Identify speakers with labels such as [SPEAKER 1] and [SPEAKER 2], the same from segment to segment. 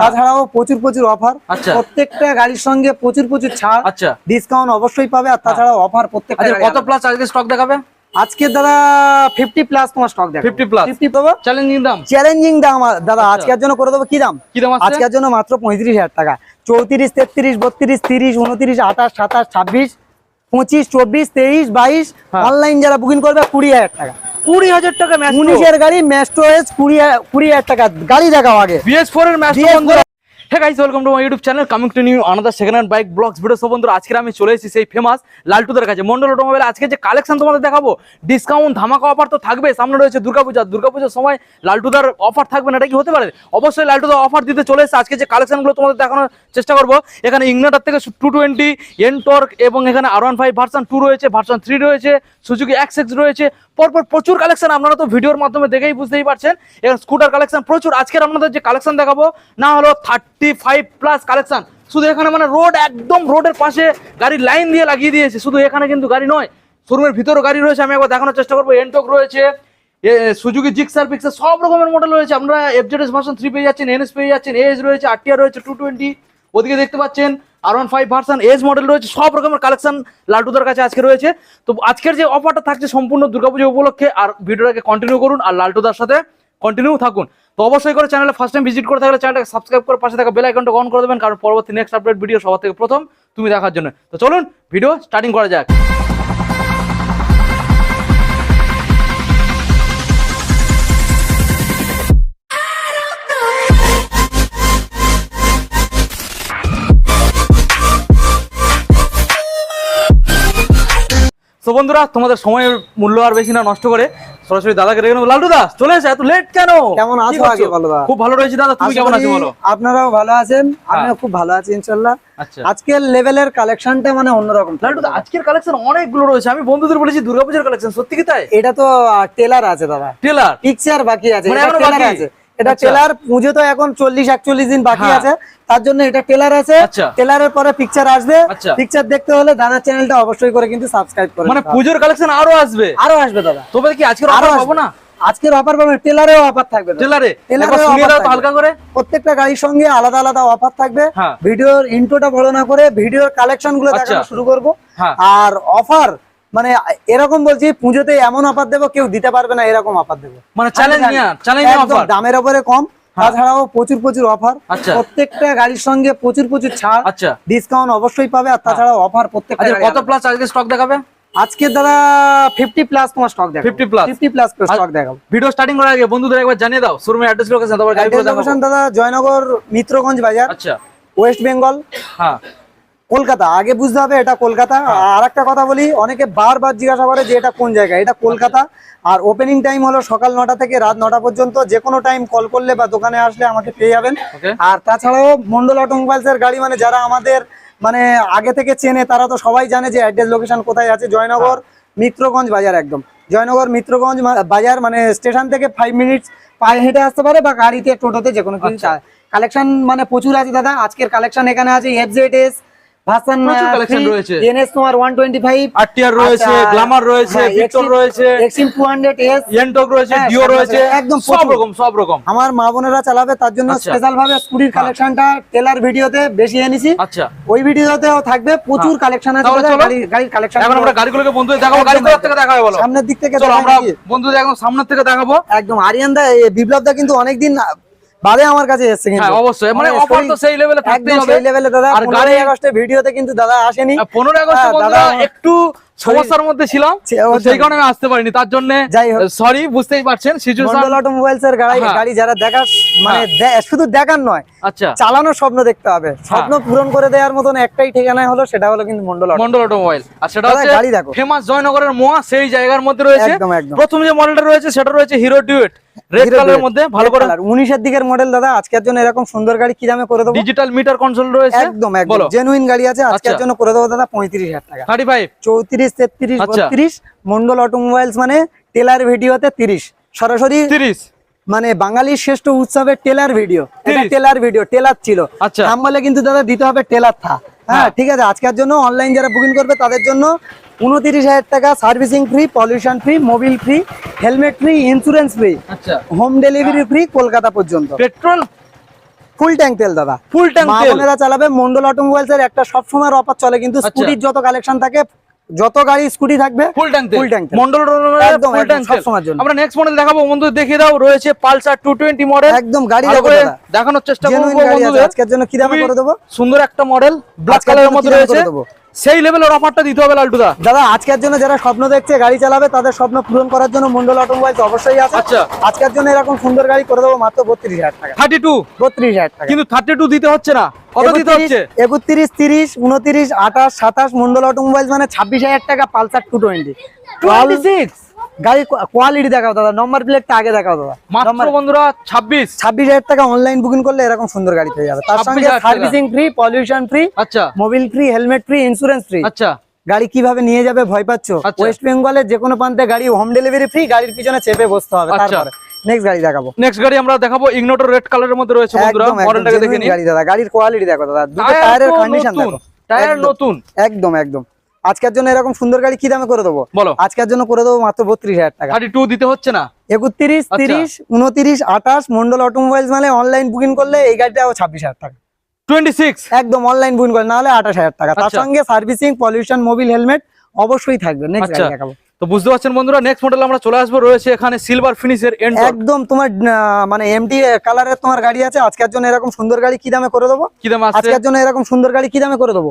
[SPEAKER 1] তাছাড়াও প্রচুর প্রচুর অফার
[SPEAKER 2] আচ্ছা।
[SPEAKER 1] প্রত্যেকটা গাড়ির সঙ্গে প্রচুর প্রচুর ছাড়।
[SPEAKER 2] আচ্ছা।
[SPEAKER 1] ডিসকাউন্ট অবশ্যই পাবে আর তাছাড়াও অফার প্রত্যেকটা
[SPEAKER 2] আচ্ছা কত প্লাস আজকে স্টক দেখাবে?
[SPEAKER 1] আজকে দাদা ফিফটি প্লাস তোমার স্টক দেখো
[SPEAKER 2] 50 plus?
[SPEAKER 1] ফিফটি পাবো?
[SPEAKER 2] চ্যালেঞ্জিং দাম।
[SPEAKER 1] চ্যালেঞ্জিং দাম দাদা
[SPEAKER 2] আচ্ছা।
[SPEAKER 1] আজকের জন্য করে দেবো কি দাম?
[SPEAKER 2] কি দাম
[SPEAKER 1] আজকের জন্য মাত্র পঁয়ত্রিশ হাজার টাকা। চৌত্রিশ তেত্রিশ বত্রিশ তিরিশ উনত্রিশ আঠাশ সাতাশ ছাব্বিশ পঁচিশ চব্বিশ তেইশ বাইশ।
[SPEAKER 2] হ্যাঁ।
[SPEAKER 1] অনলাইন যারা বুকিং করবে কুড়ি হাজার টাকা।
[SPEAKER 2] কুড়ি হাজার টাকা
[SPEAKER 1] উনিশের গাড়ি কুড়ি হাজার- কুড়ি হাজার টাকা। গাড়ি দেখাও আগে।
[SPEAKER 2] বিএস ফোর এর
[SPEAKER 1] BS4
[SPEAKER 2] hey guys welcome to my YouTube channel coming to new another second hand bike vlogs video সব বন্ধুরা, আজকে আমি চলে এসেছি সেই ফেমাস লালটুদের কাছে। মন্ডল অটোমোবাইল আজকে যে কালেকশন তোমাদের দেখাবো ডিসকাউন্ট ধামাকা অফার তো থাকবে সামনে রয়েছে দুর্গাপূজা। দুর্গাপূজার সময় লালটুদার অফার থাকবে না, এটা কি হতে পারে? অবশ্যই লালটুদার অফার দিতে চলে এসেছে। আজকে যে কালেকশনগুলো তোমাদের দেখানোর চেষ্টা করব, এখানে ইগনাটার থেকে টু টোয়েন্টি এনটর্ক এবং এখানে R one five version two রয়েছে ভার্সন থ্রি রয়েছে সুজুকি এক্স এক্স রয়েছে। পরপর প্রচুর কালেকশন আপনারা তো ভিডিওর মাধ্যমে দেখেই বুঝতেই পারছেন। এখানে স্কুটার কালেকশন প্রচুর। আজকের আপনাদের যে কালেকশন দেখাবো, না হলো থার্টি ফাইভ প্লাস কালেকশন শুধু এখানে মানে রোড একদম রোডের পাশে গাড়ির লাইন দিয়ে লাগিয়ে দিয়েছে। শুধু এখানে কিন্তু গাড়ি নয় শোরুমের ভিতরেও গাড়ি রয়েছে। আমি একবার দেখানোর চেষ্টা করব। এনটক রয়েছে সুজুকি জিক্সার পিক্সার সব রকমের মডেল রয়েছে। আপনারা এফজেডএস ভার্সন থ্রি পেয়ে যাচ্ছেন এনএস পেয়ে যাচ্ছেন এজ রয়েছে আরটিআর রয়েছে টু টোয়েন্টি ওদিকে দেখতে পাচ্ছেন R one five version edge model রয়েছে। সব রকমের কালেকশন লালটুদার কাছে আজকে রয়েছে। তো আজকের যে অফারটা থাকছে সম্পূর্ণ দুর্গাপুজো উপলক্ষে, আর ভিডিওটাকে কন্টিনিউ করুন, আর লালটুদার সাথে কন্টিনিউ থাকুন। তো অবশ্যই করে চ্যানেলে ফার্স্ট টাইম ভিজিট করে থাকলে চ্যানেলটাকে সাবস্ক্রাইব করে পাশে থাকা বেল আইকনটা অন করে দেবেন, কারণ পরবর্তী নেক্সট আপডেট ভিডিও সবার থেকে প্রথম তুমি দেখার জন্য। তো চলুন ভিডিও স্টার্টিং করা যাক। তো বন্ধুরা, তোমাদের সময়ের মূল্য আর বেশি না, নষ্ট করে সরাসরি দাদাকে রেখে নেব। লালটু দা চলে এসে এত লেট কেন?
[SPEAKER 1] কেমন আছো আগে বলো দা?
[SPEAKER 2] খুব ভালো রয়েছে দাদা তুমি কেমন আছো বলো?
[SPEAKER 1] আপনারাও ভালো আছেন আমিও খুব ভালো আছি ইনশাল্লাহ
[SPEAKER 2] আচ্ছা।
[SPEAKER 1] আজকের লেভেলের কালেকশনটা মানে অন্যরকম।
[SPEAKER 2] লালটু দা আজকের কালেকশন অনেকগুলো রয়েছে। আমি বন্ধুদের বলেছি দুর্গাপূজার কালেকশন সত্যি কি তাই?
[SPEAKER 1] এটা তো টেলার আছে দাদা।
[SPEAKER 2] টেলার
[SPEAKER 1] পিকচার বাকি আছে
[SPEAKER 2] মানে
[SPEAKER 1] টেলার? আছে। এটা
[SPEAKER 2] আচ্ছা।
[SPEAKER 1] টেলার পুজো তো এখন চল্লিশ একচল্লিশ দিন বাকি
[SPEAKER 2] হ্যাঁ।
[SPEAKER 1] আছে তার জন্য এটা টেলার আছে
[SPEAKER 2] আচ্ছা।
[SPEAKER 1] টেলারের পরে পিকচার আসবে
[SPEAKER 2] আচ্ছা।
[SPEAKER 1] পিকচার দেখতে হলে দাদার চ্যানেলটা অবশ্যই করে কিন্তু সাবস্ক্রাইব করে
[SPEAKER 2] মানে পুজোর কালেকশন আরও আসবে
[SPEAKER 1] আরও আসবে দাদা
[SPEAKER 2] তবে কি আজকের
[SPEAKER 1] আরও
[SPEAKER 2] পাবো না
[SPEAKER 1] আজকের অফার পাবে টেলারেও অফার থাকবে
[SPEAKER 2] টেলারে। হালকা করে
[SPEAKER 1] প্রত্যেকটা গাড়ির সঙ্গে আলাদা আলাদা অফার থাকবে
[SPEAKER 2] হ্যাঁ।
[SPEAKER 1] ভিডিওর ইন্ট্রোটা বড় না করে ভিডিওর কালেকশনগুলো
[SPEAKER 2] আচ্ছা।
[SPEAKER 1] দেখানো শুরু করব
[SPEAKER 2] হ্যাঁ।
[SPEAKER 1] আর অফার মানে এরকম বলছি পুজোতে এমন অফার দেবো কেউ দিতে পারবে না এরকম অফার দেবো।
[SPEAKER 2] মানে
[SPEAKER 1] দামের ওপরে কম তাছাড়াও প্রচুর প্রচুর অফার
[SPEAKER 2] আচ্ছা।
[SPEAKER 1] প্রত্যেকটা গাড়ির সঙ্গে প্রচুর প্রচুর ছাড়
[SPEAKER 2] আচ্ছা।
[SPEAKER 1] ডিসকাউন্ট অবশ্যই পাবে আর তাছাড়াও অফার প্রত্যেকটা
[SPEAKER 2] আচ্ছা কত প্লাস আজকে স্টক দেখাবে?
[SPEAKER 1] আজকে দাদা প্লাস তোমার স্টক দেখাবো।
[SPEAKER 2] 50 plus?
[SPEAKER 1] ফিফটি প্লাস স্টক দেখাবো।
[SPEAKER 2] ভিডিও স্টার্টিং করার আগে বন্ধুদের একবার জানিয়ে দাও শোরুমের অ্যাড্রেস লোকেশন তারপর গাড়িগুলো
[SPEAKER 1] লোকেশন দাদা জয়নগর মিত্রগঞ্জ বাজার
[SPEAKER 2] আচ্ছা।
[SPEAKER 1] ওয়েস্ট বেঙ্গল
[SPEAKER 2] হ্যাঁ।
[SPEAKER 1] কলকাতা। আগে বুঝতে হবে এটা কলকাতা। আর একটা কথা বলি অনেকে বারবার জিজ্ঞাসা করে যে এটা কোন জায়গা? এটা কলকাতা। আর ওপেনিং টাইম হলো সকাল নটা থেকে রাত নটা পর্যন্ত। যে কোনো টাইম কল করলে বা দোকানে আসলে আমাকে পেয়ে যাবেন। আর তাছাড়াও মন্ডল অটোমোবাইলস এর গাড়ি মানে যারা আমাদের মানে আগে থেকে চেনে তারা তো সবাই জানে যে অ্যাড্রেস লোকেশন কোথায় আছে। জয়নগর মিত্রগঞ্জ বাজার একদম। জয়নগর মিত্রগঞ্জ বাজার মানে স্টেশন থেকে ফাইভ মিনিটস পায়ে হেঁটে আসতে পারে বা গাড়িতে টোটোতে যে কোনো কিছু
[SPEAKER 2] আচ্ছা।
[SPEAKER 1] কালেকশন মানে প্রচুর আছে দাদা। আজকের কালেকশন এখানে আছে এফজেড এস ভার্সন
[SPEAKER 2] প্রচুর collection রয়েছে।
[SPEAKER 1] এনএস তোমার 125
[SPEAKER 2] আরটিআর রয়েছে
[SPEAKER 1] আচ্ছা,
[SPEAKER 2] গ্ল্যামার রয়েছে
[SPEAKER 1] হ্যাঁ,
[SPEAKER 2] রয়েছে
[SPEAKER 1] এক্সিম 200 এস
[SPEAKER 2] ইয়েন্টক রয়েছে
[SPEAKER 1] হ্যাঁ,
[SPEAKER 2] ডিও রয়েছে
[SPEAKER 1] একদম
[SPEAKER 2] সব রকম সব রকম।
[SPEAKER 1] আমার মা বোনেরা চালাবে তার জন্য
[SPEAKER 2] আচ্ছা।
[SPEAKER 1] স্পেশাল ভাবে স্কুটির কালেকশনটা টেলার ভিডিওতে বেশি এনেছি
[SPEAKER 2] আচ্ছা।
[SPEAKER 1] ওই ভিডিওতেও থাকবে প্রচুর কালেকশন আছে। গাড়ির কালেকশন
[SPEAKER 2] এখন আমরা গাড়িগুলোকে বন্ধুদের দেখাবো গাড়ি থেকে বলো?
[SPEAKER 1] সামনের দিক থেকে
[SPEAKER 2] চলো আমরা বন্ধুদের একদম সামনের থেকে দেখাবো।
[SPEAKER 1] একদম। আরিয়ান দা বিপ্লব দা কিন্তু অনেকদিন বাদে আমার কাছে এসেছে কিন্তু।
[SPEAKER 2] হ্যাঁ অবশ্যই। মানে
[SPEAKER 1] মানে
[SPEAKER 2] অফার তো সেই লেভেলে থাকতেই হবে।
[SPEAKER 1] সেই লেভেলে দাদা
[SPEAKER 2] আর গাড়ি
[SPEAKER 1] আগস্টে ভিডিওতে কিন্তু দাদা আসেনি।
[SPEAKER 2] পনেরোই আগস্ট
[SPEAKER 1] হ্যাঁ, দাদা-
[SPEAKER 2] একটু সমস্যার মধ্যে ছিলাম সেই কারণে আমি আসতে পারিনি। তার জন্য সরি বুঝতেই পারছেন
[SPEAKER 1] মন্ডল অটোমোবাইলস গাড়ি
[SPEAKER 2] হ্যাঁ।
[SPEAKER 1] গাড়ি যারা দেখা মানে হ্যাঁ। শুধু দেখার নয়
[SPEAKER 2] আচ্ছা।
[SPEAKER 1] চালানোর স্বপ্ন দেখতে হবে। হ্যাঁ। স্বপ্ন পূরণ করে দেওয়ার মতন একটাই ঠিকানায় হলো সেটা হলো কিন্তু মন্ডল
[SPEAKER 2] মন্ডল অটোমোবাইল আর সেটা হচ্ছে
[SPEAKER 1] গাড়ি দেখো।
[SPEAKER 2] ফেমাস জয়নগরের মোয়া সেই জায়গার মধ্যে রয়েছে। প্রথম যে মডেলটা রয়েছে সেটা রয়েছে হিরো ডিউট রেড কালারের মধ্যে ভালো করে
[SPEAKER 1] দিকের মডেল দাদা আজকের জন্য এরকম সুন্দর গাড়ি কি করে
[SPEAKER 2] ডিজিটাল মিটার কন্ট্রোল রয়েছে।
[SPEAKER 1] একদম একদম। গাড়ি আছে আজকের
[SPEAKER 2] আচ্ছা।
[SPEAKER 1] জন্য করে দাদা তিরিশ তেত্রিশ
[SPEAKER 2] আচ্ছা।
[SPEAKER 1] বত্রিশ মন্ডল অটোমোবাইলস মানে টেলার ভিডিওতে তিরিশ। সরাসরি
[SPEAKER 2] তিরিশ।
[SPEAKER 1] মানে বাঙালির শ্রেষ্ঠ উৎসবের trailer video trailer video trailer ছিল।
[SPEAKER 2] আচ্ছা।
[SPEAKER 1] থাম বলে কিন্তু দাদা দিতে হবে টেলার থা। হ্যাঁ,
[SPEAKER 2] হ্যাঁ
[SPEAKER 1] ঠিক আছে আজকের জন্য অনলাইন যারা বুকিং করবে তাদের জন্য উনত্রিশ হাজার টাকা servicing free pollution free mobil free helmet free insurance free home delivery free Kolkata পর্যন্ত।
[SPEAKER 2] পেট্রোল?
[SPEAKER 1] ফুল ট্যাঙ্ক তেল দাদা।
[SPEAKER 2] ফুল ট্যাঙ্ক
[SPEAKER 1] মা বোনেরা চালাবে মন্ডল অটোমোবাইলস এর একটা সবসময় অফার চলে কিন্তু
[SPEAKER 2] আচ্ছা।
[SPEAKER 1] স্কুটির যত কালেকশন থাকে যত গাড়ি স্কুটি থাকবে
[SPEAKER 2] full tank
[SPEAKER 1] full tank
[SPEAKER 2] Mondal
[SPEAKER 1] একদম,
[SPEAKER 2] ফুল ট্যাঙ্ক সব
[SPEAKER 1] সময়ের জন্য।
[SPEAKER 2] আমরা নেক্সট মডেল দেখাবো। বন্ধু দেখে দাও রয়েছে পালসার 220 মডেল
[SPEAKER 1] একদম গাড়ি
[SPEAKER 2] দেখানোর চেষ্টা করব
[SPEAKER 1] বন্ধু
[SPEAKER 2] বন্ধুদের।
[SPEAKER 1] আজকের জন্য কি দামে করে দেব?
[SPEAKER 2] সুন্দর একটা মডেল ব্ল্যাক কালারের মধ্যে রয়েছে? সেই লেভেলের অফারটা দিতে হবে লালটুদা
[SPEAKER 1] দাদা আজকের জন্য যারা স্বপ্ন দেখছে গাড়ি চালাবে তাদের স্বপ্ন পূরণ করার জন্য মন্ডল অটোমোবাইলস অবশ্যই আছে।
[SPEAKER 2] আচ্ছা।
[SPEAKER 1] আজকের জন্য এরকম সুন্দর গাড়ি করে দেবো মাত্র বত্রিশ হাজার টাকা।
[SPEAKER 2] 32
[SPEAKER 1] বত্রিশ হাজার টাকা।
[SPEAKER 2] কিন্তু 32 দিতে হচ্ছে না। কত দিতে হচ্ছে?
[SPEAKER 1] একত্রিশ তিরিশ উনত্রিশ আঠাশ সাতাশ মন্ডল অটোমোবাইলস মানে ছাব্বিশ হাজার টাকা পালসার টু টোয়েন্টি
[SPEAKER 2] 26
[SPEAKER 1] গাড়ি কোয়ালিটি দেখাও দাদা নম্বর প্লেটটা আগে দেখাও দাদা।
[SPEAKER 2] মাত্র বন্ধুরা 26
[SPEAKER 1] ছাব্বিশ হাজার টাকা অনলাইন বুকিং করলে এরকম সুন্দর গাড়ি পেয়ে যাবে। তার সঙ্গে সার্ভিসিং ফ্রি পলিউশন ফ্রি
[SPEAKER 2] আচ্ছা।
[SPEAKER 1] Mobil free helmet free insurance free
[SPEAKER 2] আচ্ছা।
[SPEAKER 1] গাড়ি কীভাবে নিয়ে যাবে ভয় পাচ্ছ?
[SPEAKER 2] আচ্ছা।
[SPEAKER 1] ওয়েস্ট বেঙ্গলের যে কোনো প্রান্তে গাড়ি হোম ডেলিভারি ফ্রি গাড়ির পিছনে চেপে বসতে হবে
[SPEAKER 2] আচ্ছা।
[SPEAKER 1] তারপরে। নেক্সট গাড়ি দেখাবো।
[SPEAKER 2] নেক্সট গাড়ি আমরা দেখাবো ইগনোটর রেড কালারের মধ্যে রয়েছে বন্ধুরা। মডেলটাকে দেখে নিন।
[SPEAKER 1] গাড়ি দাদা গাড়ির কোয়ালিটি দেখো দাদা। দুটো
[SPEAKER 2] টায়ার
[SPEAKER 1] টায়ারের কন্ডিশন দেখো।
[SPEAKER 2] টায়ার নতুন।
[SPEAKER 1] একদম একদম। আজকের জন্য এরকম সুন্দর গাড়ি কি দামে করে দেবো?
[SPEAKER 2] বলো।
[SPEAKER 1] আজকের জন্য করে দেবো মাত্র বত্রিশ হাজার টাকা।
[SPEAKER 2] 32 দিতে হচ্ছে না?
[SPEAKER 1] একত্রিশ
[SPEAKER 2] আচ্ছা।
[SPEAKER 1] তিরিশ উনত্রিশ আঠাশ মন্ডল অটোমোবাইলস মানে অনলাইন বুকিং করলে এই গাড়িটাও ছাব্বিশ হাজার টাকা।
[SPEAKER 2] 26
[SPEAKER 1] একদম অনলাইন বুকিং করলে না হলে আঠাশ হাজার টাকা। তার
[SPEAKER 2] আচ্ছা।
[SPEAKER 1] সঙ্গে সার্ভিসিং পলিউশন মোবিল হেলমেট অবশ্যই থাকবে। নেক্সট
[SPEAKER 2] আচ্ছা।
[SPEAKER 1] গাড়ি দেখাবো।
[SPEAKER 2] তো বুঝতে পারছেন বন্ধুরা নেক্সট মডেল আমরা চলে আসব। রয়েছে এখানে সিলভার ফিনিশের এন্ড
[SPEAKER 1] একদম তোমার মানে কালারের তোমার গাড়ি আছে। আজকের জন্য এরকম সুন্দর গাড়ি কি দামে করে দেবো?
[SPEAKER 2] কি দাম
[SPEAKER 1] আজকের জন্য এরকম সুন্দর গাড়ি কি দামে করে দেবো?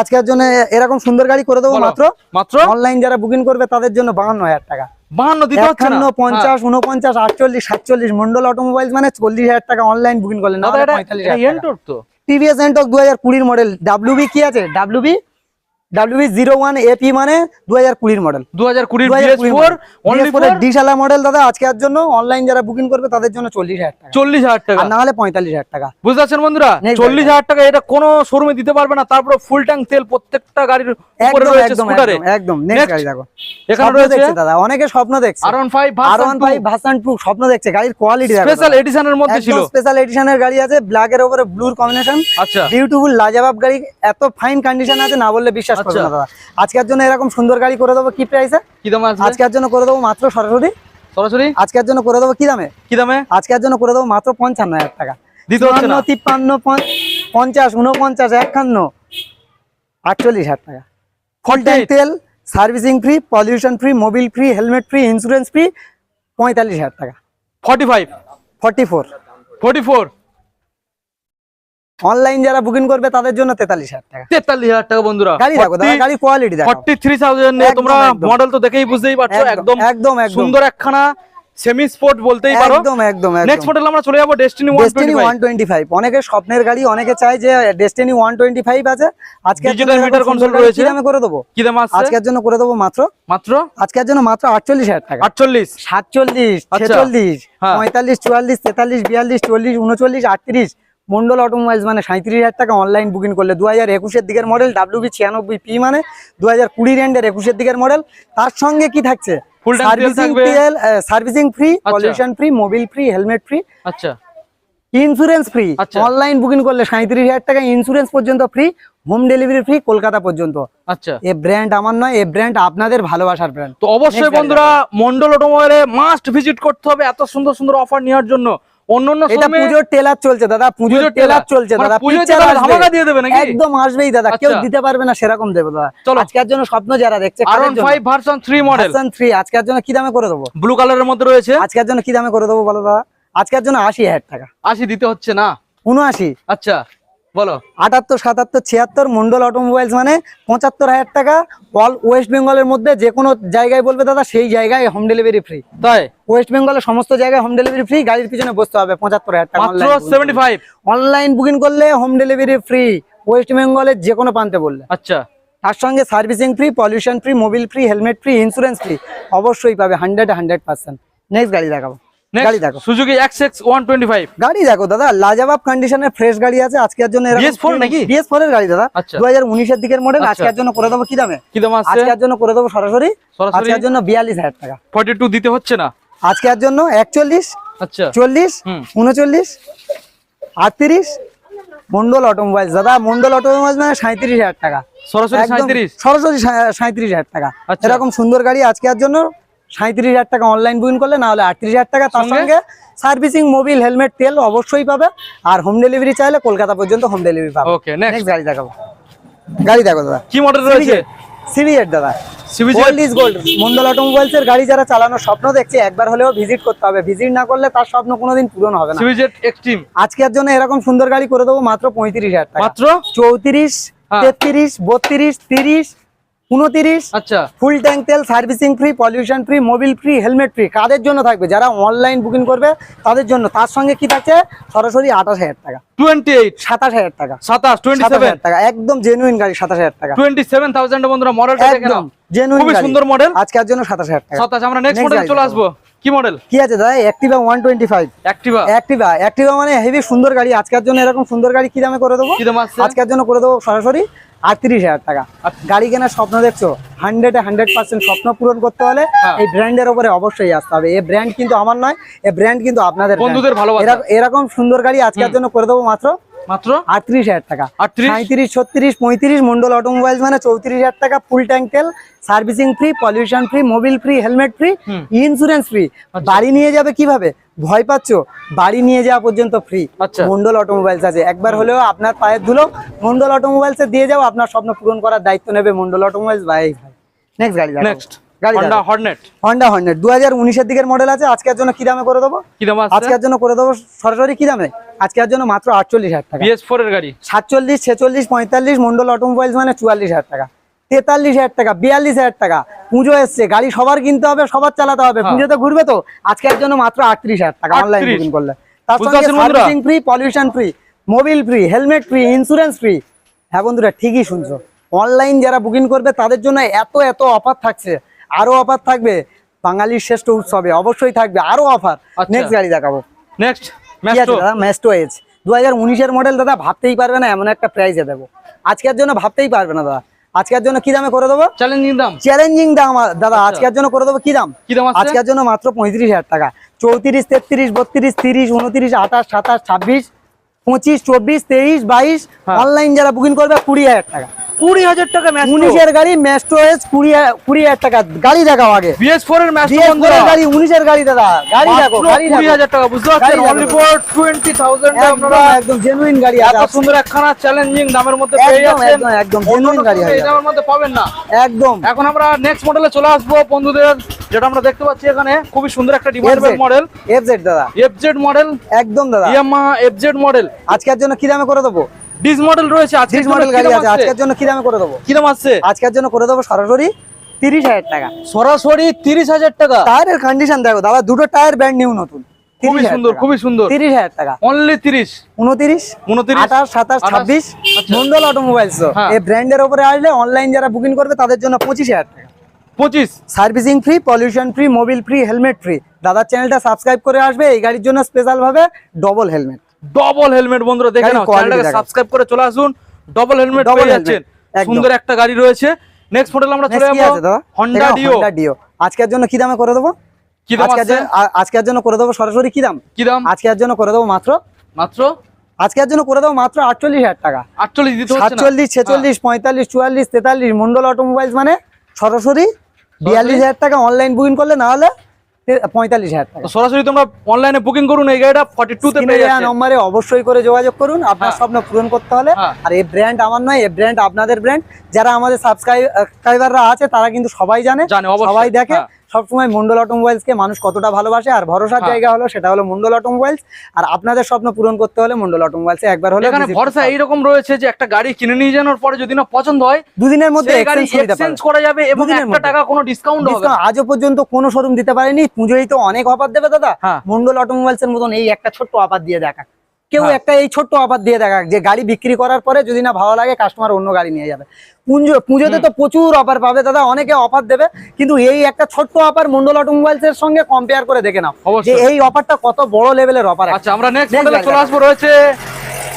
[SPEAKER 1] আজকের জন্য এরকম সুন্দর গাড়ি করে দেবো মাত্র।
[SPEAKER 2] মাত্র?
[SPEAKER 1] অনলাইন যারা বুকিং করবে তাদের জন্য বাহান্ন হাজার টাকা।
[SPEAKER 2] 52 দিতে হচ্ছে না?
[SPEAKER 1] একান্ন পঞ্চাশ উনপঞ্চাশ আটচল্লিশ সাতচল্লিশ মন্ডল অটোমোবাইল মানে চল্লিশ হাজার টাকা অনলাইন বুকিং করলে। না
[SPEAKER 2] দাদা এটা
[SPEAKER 1] পঁয়তাল্লিশ হাজার টাকা।
[SPEAKER 2] এন্টর তো?
[SPEAKER 1] টিভিএস এন্টক দু হাজার কুড়ির মডেল ডাব্লিউবি কি আছে? WB WB zero one AP মানে দু হাজার কুড়ির মডেল
[SPEAKER 2] 2020 BS4 অনলি
[SPEAKER 1] ডিশালা মডেল দাদা আজকের জন্য অনলাইন যারা বুকিং করবে তাদের জন্য চল্লিশ হাজার টাকা।
[SPEAKER 2] 40000 টাকা।
[SPEAKER 1] আর না হলে পঁয়তাল্লিশ হাজার টাকা।
[SPEAKER 2] বুঝতে পারছেন বন্ধুরা? চল্লিশ হাজার টাকা এটা কোনো শোরুমে দিতে পারবে না তারপর ফুল ট্যাঙ্ক তেল প্রত্যেকটা গাড়ির উপরে
[SPEAKER 1] একদম
[SPEAKER 2] রয়েছে স্কুটারে
[SPEAKER 1] একদম, একদম। নেক্সট গাড়ি দেখো।
[SPEAKER 2] এখানে রয়েছে
[SPEAKER 1] দাদা অনেকে স্বপ্ন দেখছে।
[SPEAKER 2] R one five
[SPEAKER 1] R one five version two স্বপ্ন দেখছে। গাড়ির কোয়ালিটি
[SPEAKER 2] স্পেশাল এডিশনের মধ্যে ছিল।
[SPEAKER 1] স্পেশাল এডিশনের গাড়ি আছে ব্ল্যাক এর উপরে ব্লুর কম্বিনেশন
[SPEAKER 2] আচ্ছা।
[SPEAKER 1] বিউটিফুল লাজবাব গাড়ি এত ফাইন কন্ডিশন আছে না বললে বিশ্বাস
[SPEAKER 2] আচ্ছা।
[SPEAKER 1] দাদা। আজকের জন্য এরকম সুন্দর গাড়ি করে দেবো কি প্রাইসে
[SPEAKER 2] কি দামে
[SPEAKER 1] আজকের জন্য করে দেবো মাত্র সরাসরি।
[SPEAKER 2] সরাসরি?
[SPEAKER 1] আজকের জন্য করে দেবো কি দামে?
[SPEAKER 2] কি দামে?
[SPEAKER 1] আজকের জন্য করে দেবো মাত্র পঞ্চান্ন হাজার টাকা। চুয়ান্ন, তিপ্পান্ন পঞ্চাশ উনপঞ্চাশ একান্ন আটচল্লিশ হাজার টাকা। ফুল ট্যাঙ্ক তেল servicing free pollution free mobil free helmet free insurance free পঁয়তাল্লিশ হাজার টাকা।
[SPEAKER 2] 45
[SPEAKER 1] ফর্টি ফোর
[SPEAKER 2] 44
[SPEAKER 1] অনলাইন যারা বুকিং করবে তাদের জন্য তেতাল্লিশ হাজার টাকা।
[SPEAKER 2] 43000 টাকা বন্ধুরা
[SPEAKER 1] গাড়ি দেখো গাড়ি কোয়ালিটি দেখো।
[SPEAKER 2] 43000 নিয়ে
[SPEAKER 1] একদম,
[SPEAKER 2] তোমরা মডেল তো দেখেই বুঝতেই পারছ একদম
[SPEAKER 1] একদম
[SPEAKER 2] সুন্দর একখানা সেমি স্পোর্ট বলতেই পারো।
[SPEAKER 1] একদম একদম
[SPEAKER 2] নেক্সট মডেল আমরা চলে যাব Destini
[SPEAKER 1] Destini
[SPEAKER 2] 125
[SPEAKER 1] one twenty five অনেকের স্বপ্নের গাড়ি অনেকে চায় যে ডেস্টিনি আছে। আজকে
[SPEAKER 2] রয়েছে।
[SPEAKER 1] আমি করে দেবো।
[SPEAKER 2] কি দাম
[SPEAKER 1] আজকের জন্য করে দেবো মাত্র।
[SPEAKER 2] মাত্র?
[SPEAKER 1] আজকের জন্য মাত্র আটচল্লিশ হাজার টাকা।
[SPEAKER 2] 48
[SPEAKER 1] সাতচল্লিশ
[SPEAKER 2] আচ্ছা।
[SPEAKER 1] ছেচল্লিশ
[SPEAKER 2] হ্যাঁ।
[SPEAKER 1] পঁয়তাল্লিশ চুয়াল্লিশ তেতাল্লিশ বিয়াল্লিশ চল্লিশ উনচল্লিশ আটত্রিশ। মন্ডল অটোমোবাইলস মানে সাঁত্রিশ হাজার টাকা অনলাইন বুকিং করলে দু হাজার একুশের দিকের মডেল ডাব্লিউবি ছিয়ানব্বই পি মানে দু হাজার কুড়ি রেন্ডের একুশের দিকের মডেল তার সঙ্গে কি থাকছে? Servicing free pollution free mobil free helmet free
[SPEAKER 2] আচ্ছা।
[SPEAKER 1] Insurance free. অনলাইন বুকিং করলে সাঁত্রিশ হাজার টাকা ইন্স্যুরেন্স পর্যন্ত free home delivery free Kolkata পর্যন্ত।
[SPEAKER 2] আচ্ছা।
[SPEAKER 1] এ ব্র্যান্ড আমার নয় এ ব্র্যান্ড আপনাদের ভালোবাসার ব্র্যান্ড
[SPEAKER 2] তো অবশ্যই বন্ধুরা মন্ডল অটোমোবাইলে মাস্ট ভিজিট করতে হবে এত সুন্দর সুন্দর অফার নেওয়ার জন্য। অন্যান্য
[SPEAKER 1] এটা পুজোর টেলার চলছে দাদা পুজোর টেলার চলছে
[SPEAKER 2] মানে
[SPEAKER 1] দাদা
[SPEAKER 2] পুজোর
[SPEAKER 1] picture
[SPEAKER 2] trailer
[SPEAKER 1] আসবে।
[SPEAKER 2] ধামাকা দিয়ে দেবে নাকি?
[SPEAKER 1] একদম আসবেই দাদা কেউ
[SPEAKER 2] আচ্ছা।
[SPEAKER 1] দিতে পারবে না সেরকম দেবে দাদা।
[SPEAKER 2] চলো।
[SPEAKER 1] আজকের জন্য স্বপ্ন যারা দেখছে
[SPEAKER 2] ভার্সন মডেল
[SPEAKER 1] থ্রি আজকের জন্য কি দামে করে দেবো?
[SPEAKER 2] ব্লু কালারের মধ্যে রয়েছে।
[SPEAKER 1] আজকের জন্য কি দামে করে দেবো বলো দাদা? আজকের জন্য আশি হাজার টাকা।
[SPEAKER 2] আশি দিতে হচ্ছে না?
[SPEAKER 1] উনআশি।
[SPEAKER 2] আচ্ছা। বলো।
[SPEAKER 1] আটাত্তর সাতাত্তর ছিয়াত্তর মন্ডল অটোমোবাইলস মানে পঁচাত্তর হাজার টাকা অল ওয়েস্ট বেঙ্গলের মধ্যে যে কোনো জায়গায় বলবে দাদা সেই জায়গায় হোম ডেলিভারি ফ্রি
[SPEAKER 2] তাই?
[SPEAKER 1] ওয়েস্ট বেঙ্গলের সমস্ত জায়গায় হোম ডেলিভারি ফ্রি গাড়ির পিছনে বসতে হবে পঁচাত্তর হাজার টাকা অনলাইন বুকিং করলে। হোম ডেলিভারি ফ্রি ওয়েস্ট বেঙ্গলের যে কোনো প্রান্তে বললে।
[SPEAKER 2] আচ্ছা।
[SPEAKER 1] তার সঙ্গে servicing free pollution free mobil free helmet free insurance free অবশ্যই পাবে হান্ড্রেড হান্ড্রেড পার্সেন্ট নেক্সট গাড়ি দেখাবো। গাড়ি দেখো।
[SPEAKER 2] সুজুকি
[SPEAKER 1] গাড়ি দেখো দাদা লাজাবাব কন্ডিশনের ফ্রেশ গাড়ি আছে আজকের জন্য
[SPEAKER 2] BS4 নাকি?
[SPEAKER 1] এর গাড়ি দাদা।
[SPEAKER 2] আচ্ছা।
[SPEAKER 1] দিকের মডেল
[SPEAKER 2] আচ্ছা।
[SPEAKER 1] আজকের জন্য করে দেবো কি দামে?
[SPEAKER 2] কি দাম আসছে
[SPEAKER 1] আজকের জন্য করে দেবো সরাসরি। আজকের জন্য টাকা।
[SPEAKER 2] ফর্টি টু দিতে হচ্ছে না?
[SPEAKER 1] আজকের জন্য
[SPEAKER 2] আচ্ছা।
[SPEAKER 1] মন্ডল অটোমোবাইলস দাদা মন্ডল অটোমোবাইলস মানে সাঁত্রিশ হাজার টাকা।
[SPEAKER 2] সরাসরি
[SPEAKER 1] টাকা। এরকম সুন্দর গাড়ি আজকের জন্য সাঁত্রিশ হাজার টাকা অনলাইন বুকিং করলে না হলে আটত্রিশ হাজার টাকা তার
[SPEAKER 2] সঙ্গে?
[SPEAKER 1] সার্ভিসিং মোবিল হেলমেট তেল অবশ্যই পাবে। আর হোম ডেলিভারি চাইলে কলকাতা পর্যন্ত হোম ডেলিভারি পাবে।
[SPEAKER 2] ওকে নেক্সট
[SPEAKER 1] গাড়ি দেখাবো। গাড়ি দেখো দাদা।
[SPEAKER 2] কি মডেল রয়েছে?
[SPEAKER 1] সিভিজেড দাদা। Gold is gold Mondal automobiles এর গাড়ি যারা চালানোর স্বপ্ন দেখছে একবার হলেও ভিজিট করতে হবে। ভিজিট না করলে তার স্বপ্ন কোনোদিন পূরণ হবে না।
[SPEAKER 2] সিবিজেট এক্সট্রিম
[SPEAKER 1] আজকের জন্য এরকম সুন্দর গাড়ি করে দেবো মাত্র পঁয়ত্রিশ হাজার টাকা।
[SPEAKER 2] মাত্র?
[SPEAKER 1] চৌত্রিশ
[SPEAKER 2] হ্যাঁ।
[SPEAKER 1] তেত্রিশ বত্রিশ তিরিশ উনতিরিশ।
[SPEAKER 2] আচ্ছা।
[SPEAKER 1] ফুল ট্যাঙ্ক তেল servicing free pollution free mobil free helmet free কাদের জন্য থাকবে? যারা অনলাইন বুকিং করবে তাদের জন্য। তার সঙ্গে কি থাকছে? সরাসরি আঠাশ হাজার টাকা।
[SPEAKER 2] Twenty eight.
[SPEAKER 1] সাতাশ হাজার টাকা।
[SPEAKER 2] সাতাশ টোয়েন্টি সেভেন।
[SPEAKER 1] টাকা। একদম জেনুইন গাড়ি সাতাশ হাজার টাকা।
[SPEAKER 2] টোয়েন্টি সেভেন থাউজেন্ড বন্ধুরা মডেলটা দেখে
[SPEAKER 1] একদম জেনুইন
[SPEAKER 2] খুবই সুন্দর মডেল
[SPEAKER 1] আজকের জন্য সাতাশ হাজার টাকা।
[SPEAKER 2] সাতাশ আমরা নেক্সট
[SPEAKER 1] Next
[SPEAKER 2] মডেল চলে আসব। কি মডেল
[SPEAKER 1] কি আছে দাদা? Activa one twenty five
[SPEAKER 2] Activa
[SPEAKER 1] Activa Activa মানে হেভি সুন্দর গাড়ি। আজকের জন্য এরকম সুন্দর গাড়ি কি দামে করে দেবো? আজকের জন্য করে দেবো সরাসরি। আটত্রিশ হাজার টাকা। গাড়ি কেনার স্বপ্ন দেখছ হান্ড্রেড হান্ড্রেড পার্সেন্ট স্বপ্ন পূরণ করতে হলে
[SPEAKER 2] হ্যাঁ।
[SPEAKER 1] এই ব্র্যান্ডের উপরে অবশ্যই আসতে হবে এই ব্র্যান্ড কিন্তু আমার নয় এই ব্র্যান্ড কিন্তু আপনাদের
[SPEAKER 2] বন্ধুদের।
[SPEAKER 1] এরকম সুন্দর গাড়ি আজকের জন্য করে দেবো মাত্র
[SPEAKER 2] মাত্র?
[SPEAKER 1] আটত্রিশ হাজার টাকা।
[SPEAKER 2] 38?
[SPEAKER 1] সাঁত্রিশ ছত্রিশ পঁয়ত্রিশ মন্ডল অটোমোবাইলস মানে চৌত্রিশ হাজার টাকা ফুল ট্যাঙ্ক তেল servicing free pollution free mobil free helmet free insurance free. বাড়ি নিয়ে যাবে কীভাবে? ভয় পাচ্ছো? বাড়ি নিয়ে যাওয়া পর্যন্ত ফ্রি
[SPEAKER 2] আচ্ছা।
[SPEAKER 1] মন্ডল অটোমোবাইলস আছে। একবার হলেও আপনার পায়ের ধুলো মন্ডল অটোমোবাইলস দিয়ে যাও আপনার স্বপ্ন পূরণ করার দায়িত্ব নেবে মন্ডল অটোমোবাইলস বাই নেক্সট গাড়ি
[SPEAKER 2] next Honda Hornet
[SPEAKER 1] Honda hundred দু হাজার উনিশের দিকের মডেল আছে আজকের জন্য কি দামে করে দেবো?
[SPEAKER 2] কি দাম আছে?
[SPEAKER 1] আজকের জন্য করে দেবো সরাসরি কি দামে? আজকের জন্য মাত্র আটচল্লিশ হাজার টাকা।
[SPEAKER 2] বিএস এর গাড়ি?
[SPEAKER 1] মন্ডল অটোমোবাইলস মানে চুয়াল্লিশ হাজার টাকা। তেতাল্লিশ হাজার টাকা বিয়াল্লিশ হাজার টাকা। পুজো এসছে গাড়ি সবার কিনতে হবে সবার চালাতে হবে।
[SPEAKER 2] হ্যাঁ।
[SPEAKER 1] পুজোতে ঘুরবে তো? আজকের জন্য মাত্র আটত্রিশ হাজার টাকা অনলাইন বুকিং করলে। তার সঙ্গে servicing free pollution free mobil free helmet free insurance free হ্যাঁ বন্ধুরা ঠিকই শুনছো। অনলাইন যারা বুকিং করবে তাদের জন্য এত এত অফার থাকছে। আরও অফার থাকবে। বাঙালির শ্রেষ্ঠ উৎসবে অবশ্যই থাকবে আরও অফার
[SPEAKER 2] আচ্ছা।
[SPEAKER 1] নেক্সট গাড়ি দেখাবো।
[SPEAKER 2] নেক্সট
[SPEAKER 1] দাদা ম্যাস্টো এজ দু হাজার উনিশের মডেল দাদা ভাবতেই পারবে না এমন একটা প্রাইসে দেবো। আজকের জন্য ভাবতেই পারবে না দাদা। আজকের জন্য কি দামে করে দেবো?
[SPEAKER 2] চ্যালেঞ্জিং দাম।
[SPEAKER 1] চ্যালেঞ্জিং দাম দাদা
[SPEAKER 2] আচ্ছা।
[SPEAKER 1] আজকের জন্য করে দেবো কি দাম?
[SPEAKER 2] কি দাম
[SPEAKER 1] আজকের জন্য মাত্র পঁয়ত্রিশ হাজার টাকা। চৌত্রিশ তেত্রিশ বত্রিশ তিরিশ উনত্রিশ আঠাশ সাতাশ ছাব্বিশ পঁচিশ চব্বিশ তেইশ বাইশ।
[SPEAKER 2] হ্যাঁ।
[SPEAKER 1] অনলাইন যারা বুকিং করবে কুড়ি হাজার টাকা।
[SPEAKER 2] কুড়ি হাজার টাকা
[SPEAKER 1] উনিশের গাড়ি ম্যাস্টো এজ কুড়ি কুড়ি হাজার টাকা। গাড়ি দেখাও আগে।
[SPEAKER 2] বিএস ফোর এর
[SPEAKER 1] গাড়ি উনিশের গাড়ি দাদা। গাড়ি দেখো
[SPEAKER 2] কুড়ি হাজার টাকা বুঝতে পারছেন?
[SPEAKER 1] গাড়ি দেখো।
[SPEAKER 2] অনলি ফর টোয়েন্টি থাউজেন্ড
[SPEAKER 1] একদম
[SPEAKER 2] আপনারা
[SPEAKER 1] একদম জেনুইন গাড়ি
[SPEAKER 2] এত সুন্দর একখানা চ্যালেঞ্জিং দামের মধ্যে পেয়ে
[SPEAKER 1] একদম,
[SPEAKER 2] যাচ্ছেন।
[SPEAKER 1] একদম, একদম, গাড়ি
[SPEAKER 2] এই দামের মধ্যে পাবেন না।
[SPEAKER 1] একদম।
[SPEAKER 2] এখন আমরা নেক্সট মডেলে চলে আসব বন্ধুদের যেটা আমরা দেখতে পাচ্ছি এখানে। খুবই সুন্দর একটা মডেল
[SPEAKER 1] এফজেড দাদা।
[SPEAKER 2] এফজেড মডেল
[SPEAKER 1] একদম দাদা।
[SPEAKER 2] ইয়ামাহা এফজেড মডেল
[SPEAKER 1] আজকের জন্য কি দামে করে দেবো?
[SPEAKER 2] ডিস মডেল রয়েছে
[SPEAKER 1] জিস মডেল গাড়ি আছে? আজকের জন্য কি দামে করে দেবো?
[SPEAKER 2] কি দাম আছে
[SPEAKER 1] আজকের জন্য করে দেবো সরাসরি তিরিশ হাজার টাকা।
[SPEAKER 2] সরাসরি তিরিশ হাজার টাকা?
[SPEAKER 1] টায়ারের কন্ডিশন দেখো দাদা দুটো টায়ার ব্র্যান্ড নিউ নতুন।
[SPEAKER 2] খুবই সুন্দর খুবই সুন্দর।
[SPEAKER 1] তিরিশ হাজার টাকা।
[SPEAKER 2] অনলি তিরিশ?
[SPEAKER 1] উনতিরিশ
[SPEAKER 2] উনত্রিশ?
[SPEAKER 1] আঠাশ সাতাশ ছাব্বিশ।
[SPEAKER 2] আচ্ছা।
[SPEAKER 1] মন্ডল অটোমোবাইলস
[SPEAKER 2] হ্যাঁ।
[SPEAKER 1] এই ব্র্যান্ডের উপরে আসলে অনলাইন যারা বুকিং করবে তাদের জন্য পঁচিশ হাজার টাকা।
[SPEAKER 2] পঁচিশ?
[SPEAKER 1] Servicing free pollution free mobil free helmet free দাদার চ্যানেলটা সাবস্ক্রাইব করে আসবে এই গাড়ির জন্য স্পেশাল ভাবে ডবল হেলমেট
[SPEAKER 2] ডবল হেলমেট বন্ধুরা দেখে নাও চ্যানেলটাকে সাবস্ক্রাইব করে চলে আসুন। ডবল হেলমেট পেয়ে যাচ্ছেন। সুন্দর একটা গাড়ি রয়েছে। নেক্সট মডেল আমরা চলে যাব হন্ডা ডিও
[SPEAKER 1] Honda Dio। আজকের জন্য কি দামে করে দেবো?
[SPEAKER 2] কি দাম
[SPEAKER 1] আজকের জন্য- আজকের জন্য করে দেবো সরাসরি কি দাম?
[SPEAKER 2] কি দাম?
[SPEAKER 1] আজকের জন্য করে দেবো মাত্র?
[SPEAKER 2] মাত্র?
[SPEAKER 1] আজকের জন্য করে দেবো মাত্র আটচল্লিশ হাজার টাকা।
[SPEAKER 2] আটচল্লিশ
[SPEAKER 1] সাতচল্লিশ ছেচল্লিশ পঁয়তাল্লিশ চুয়াল্লিশ তেতাল্লিশ মন্ডল অটোমোবাইলস মানে সরাসরি বিয়াল্লিশ হাজার টাকা অনলাইন বুকিং করলে না হলে পঁয়তাল্লিশ হাজার টাকা
[SPEAKER 2] সরাসরি তোমরা অনলাইনে বুকিং করুন এই গাড়িটা ফর্টি টু
[SPEAKER 1] নম্বরে অবশ্যই করে যোগাযোগ করুন আপনার
[SPEAKER 2] হ্যাঁ।
[SPEAKER 1] স্বপ্ন পূরণ করতে হলে
[SPEAKER 2] হ্যাঁ।
[SPEAKER 1] আর এই ব্র্যান্ড আমার নয় এই ব্র্যান্ড আপনাদের ব্র্যান্ড যারা আমাদের সাবস্ক্রাইবাররা আছে তারা কিন্তু সবাই জানে
[SPEAKER 2] জানে,
[SPEAKER 1] সবাই দেখে
[SPEAKER 2] হ্যাঁ।
[SPEAKER 1] সবসময় মন্ডল অটোমোবাইলস কে মানুষ কতটা ভালোবাসে আর ভরসার
[SPEAKER 2] হ্যাঁ।
[SPEAKER 1] জায়গা হলো সেটা হলো মন্ডল অটোমোবাইলস আর আপনাদের স্বপ্ন পূরণ করতে হলে মন্ডল অটোমোবাইলস একবার হলে
[SPEAKER 2] এখানে ভরসা এইরকম রয়েছে যে একটা গাড়ি কিনে নিয়ে যাওয়ার পরে যদি না পছন্দ হয়
[SPEAKER 1] দুদিনের মধ্যে
[SPEAKER 2] এক্সচেঞ্জ করা যাবে এবং একটা টাকা কোনো ডিসকাউন্ট হবে
[SPEAKER 1] আজও পর্যন্ত কোনো শোরুম দিতে পারেনি। পুজোই তো অনেক অফার দেবে দাদা।
[SPEAKER 2] হ্যাঁ।
[SPEAKER 1] মন্ডল অটোমোবাইলস এর মতন এই একটা ছোট্ট অফার দিয়ে দেখা কেউ
[SPEAKER 2] হ্যাঁ।
[SPEAKER 1] একটা এই ছোট্ট অফার দিয়ে দেখা যে গাড়ি বিক্রি করার পরে যদি না ভালো লাগে কাস্টমার অন্য গাড়ি নিয়ে যাবে। পুজো পুজোতে তো প্রচুর অফার পাবে। দাদা অনেকে অফার দেবে কিন্তু এই একটা ছোট্ট অফার মন্ডল অটোমোবাইলস এর সঙ্গে কম্পেয়ার করে দেখে নাও। যে। এই অফারটা কত বড় লেভেলের অফার
[SPEAKER 2] আচ্ছা আমরা নেক্সট মডেলে চলে আসব রয়েছে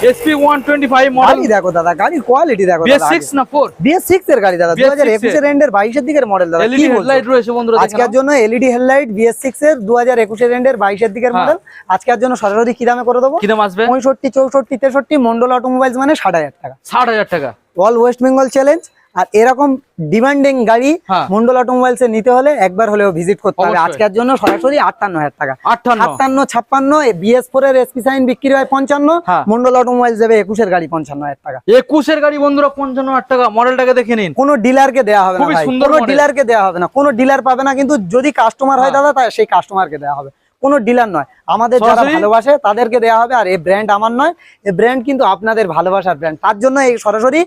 [SPEAKER 2] SP one twenty five model
[SPEAKER 1] গাড়ি দেখো দাদা গাড়ির কোয়ালিটি দেখো
[SPEAKER 2] দাদা সিক্স না ফোর
[SPEAKER 1] বিএস সিক্স এর গাড়ি দাদা দু
[SPEAKER 2] BS6
[SPEAKER 1] হাজার একুশের এন্ডের বাইশের দিকের মডেল দাদা
[SPEAKER 2] এলইডি
[SPEAKER 1] বলছো?
[SPEAKER 2] হেডলাইট রয়েছে বন্ধুরা
[SPEAKER 1] আজকের। জন্য এলইডি হেডলাইট বিএস সিক্স এর দু হাজার একুশের এন্ডের বাইশের দিকের
[SPEAKER 2] হ্যাঁ।
[SPEAKER 1] মডেল আজকের জন্য সরাসরি কি দামে করে দেবো?
[SPEAKER 2] কি দাম আসবে?
[SPEAKER 1] পঁয়ষট্টি চৌষট্টি তেষট্টি মন্ডল অটোমোবাইলস মানে ষাট হাজার টাকা।
[SPEAKER 2] ষাট হাজার টাকা।
[SPEAKER 1] অল ওয়েস্ট বেঙ্গল চ্যালেঞ্জ আর এরকম ডিমান্ডিং গাড়ি
[SPEAKER 2] হ্যাঁ।
[SPEAKER 1] মন্ডল অটোমোবাইলস এ নিতে হলে একবার হলেও ভিজিট করতে হবে। আজকের জন্য সরাসরি আটান্ন হাজার টাকা।
[SPEAKER 2] আটান্ন।
[SPEAKER 1] ছাপ্পান্ন বিএস ফোর এর এসপি সাইন বিক্রি হয় পঞ্চান্ন
[SPEAKER 2] হ্যাঁ।
[SPEAKER 1] মন্ডল অটোমোবাইলস দেবে একুশের গাড়ি পঞ্চান্ন হাজার টাকা।
[SPEAKER 2] একুশের গাড়ি বন্ধুরা পঞ্চান্ন হাজার টাকা। মডেলটাকে দেখে নিন।
[SPEAKER 1] কোনো ডিলারকে দেওয়া হবে না কোনো। ডিলারকে দেওয়া হবে না। কোনো ডিলার পাবে না কিন্তু যদি কাস্টমার হয়
[SPEAKER 2] হ্যাঁ।
[SPEAKER 1] দাদা তাই সেই কাস্টমারকে দেওয়া হবে। কোনো ডিলার নয়। আমাদের যারা ভালোবাসে তাদেরকে দেওয়া হবে আর এই ব্র্যান্ড আমার নয়। এই ব্র্যান্ড কিন্তু আপনাদের ভালোবাসার ব্র্যান্ড তার জন্য এই সরাসরি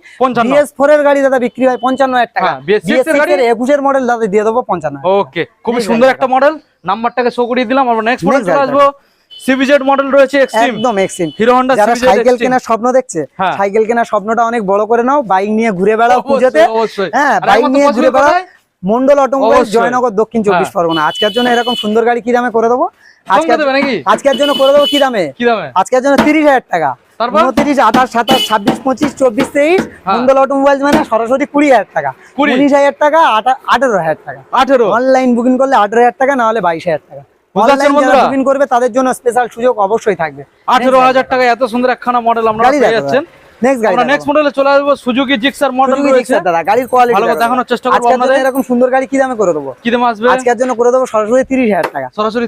[SPEAKER 1] বিএস ফোর এর গাড়ি দাদা বিক্রি হয় পঞ্চান্ন হাজার টাকা।
[SPEAKER 2] হ্যাঁ, BS6
[SPEAKER 1] বিএস
[SPEAKER 2] এর গাড়ি?
[SPEAKER 1] এর একুশের মডেল দাদা দিয়ে দেবো পঞ্চান্ন
[SPEAKER 2] ওকে খুবই সুন্দর একটা মডেল নাম্বারটাকে শো করিয়ে দিলাম আমরা নেক্সট মডেল চলে আসব। সিবিজেড মডেল রয়েছে এক্সট্রিম
[SPEAKER 1] একদম এক্সিম
[SPEAKER 2] হিরো হন্ডা
[SPEAKER 1] যারা সাইকেল কেনার স্বপ্ন দেখছে
[SPEAKER 2] হ্যাঁ।
[SPEAKER 1] সাইকেল কেনার স্বপ্নটা অনেক বড় করে নাও বাইক নিয়ে ঘুরে বেড়াও পুজোতে। হ্যাঁ বাইক নিয়ে ঘুরে বেড়াও? মন্ডল অটোমোবাইল। জয়নগর দক্ষিণ চব্বিশ
[SPEAKER 2] হ্যাঁ।
[SPEAKER 1] পরগনা। আজকের জন্য এরকম সুন্দর গাড়ি কি দামে করে দেবো? আজকের জন্য করে দেবো কি দামে?
[SPEAKER 2] কি দামে?
[SPEAKER 1] আজকের জন্য তিরিশ হাজার টাকা। উনত্রিশ আঠাশ সাতাশ ছাব্বিশ পঁচিশ চব্বিশ তেইশ।
[SPEAKER 2] হ্যাঁ।
[SPEAKER 1] মন্ডল অটোমোবাইল মানে সরাসরি কুড়ি হাজার টাকা? উনিশ হাজার টাকা আঠেরো হাজার টাকা।
[SPEAKER 2] আঠেরো?
[SPEAKER 1] অনলাইন বুকিং করলে আঠেরো হাজার টাকা না হলে বাইশ হাজার টাকা। অনলাইন যারা বুকিং করবে তাদের জন্য স্পেশাল সুযোগ অবশ্যই থাকবে।
[SPEAKER 2] আঠেরো হাজার টাকা এত সুন্দর একখানা মডেল পেয়ে যাচ্ছেন।
[SPEAKER 1] নেক্সট গাড়ি
[SPEAKER 2] আমরা নেক্সট মডেলে চলে আসব সুজুকি জিক্সার মডেল রয়েছে।
[SPEAKER 1] দাদা গাড়ির কোয়ালিটি
[SPEAKER 2] ভালো দেখানোর চেষ্টা করব আপনাদের।
[SPEAKER 1] এরকম সুন্দর গাড়ি কি দামে করে দেবো?
[SPEAKER 2] কি দামে আসবে?
[SPEAKER 1] আজকের জন্য করে দেবো সরাসরি তিরিশ হাজার টাকা।
[SPEAKER 2] সরাসরি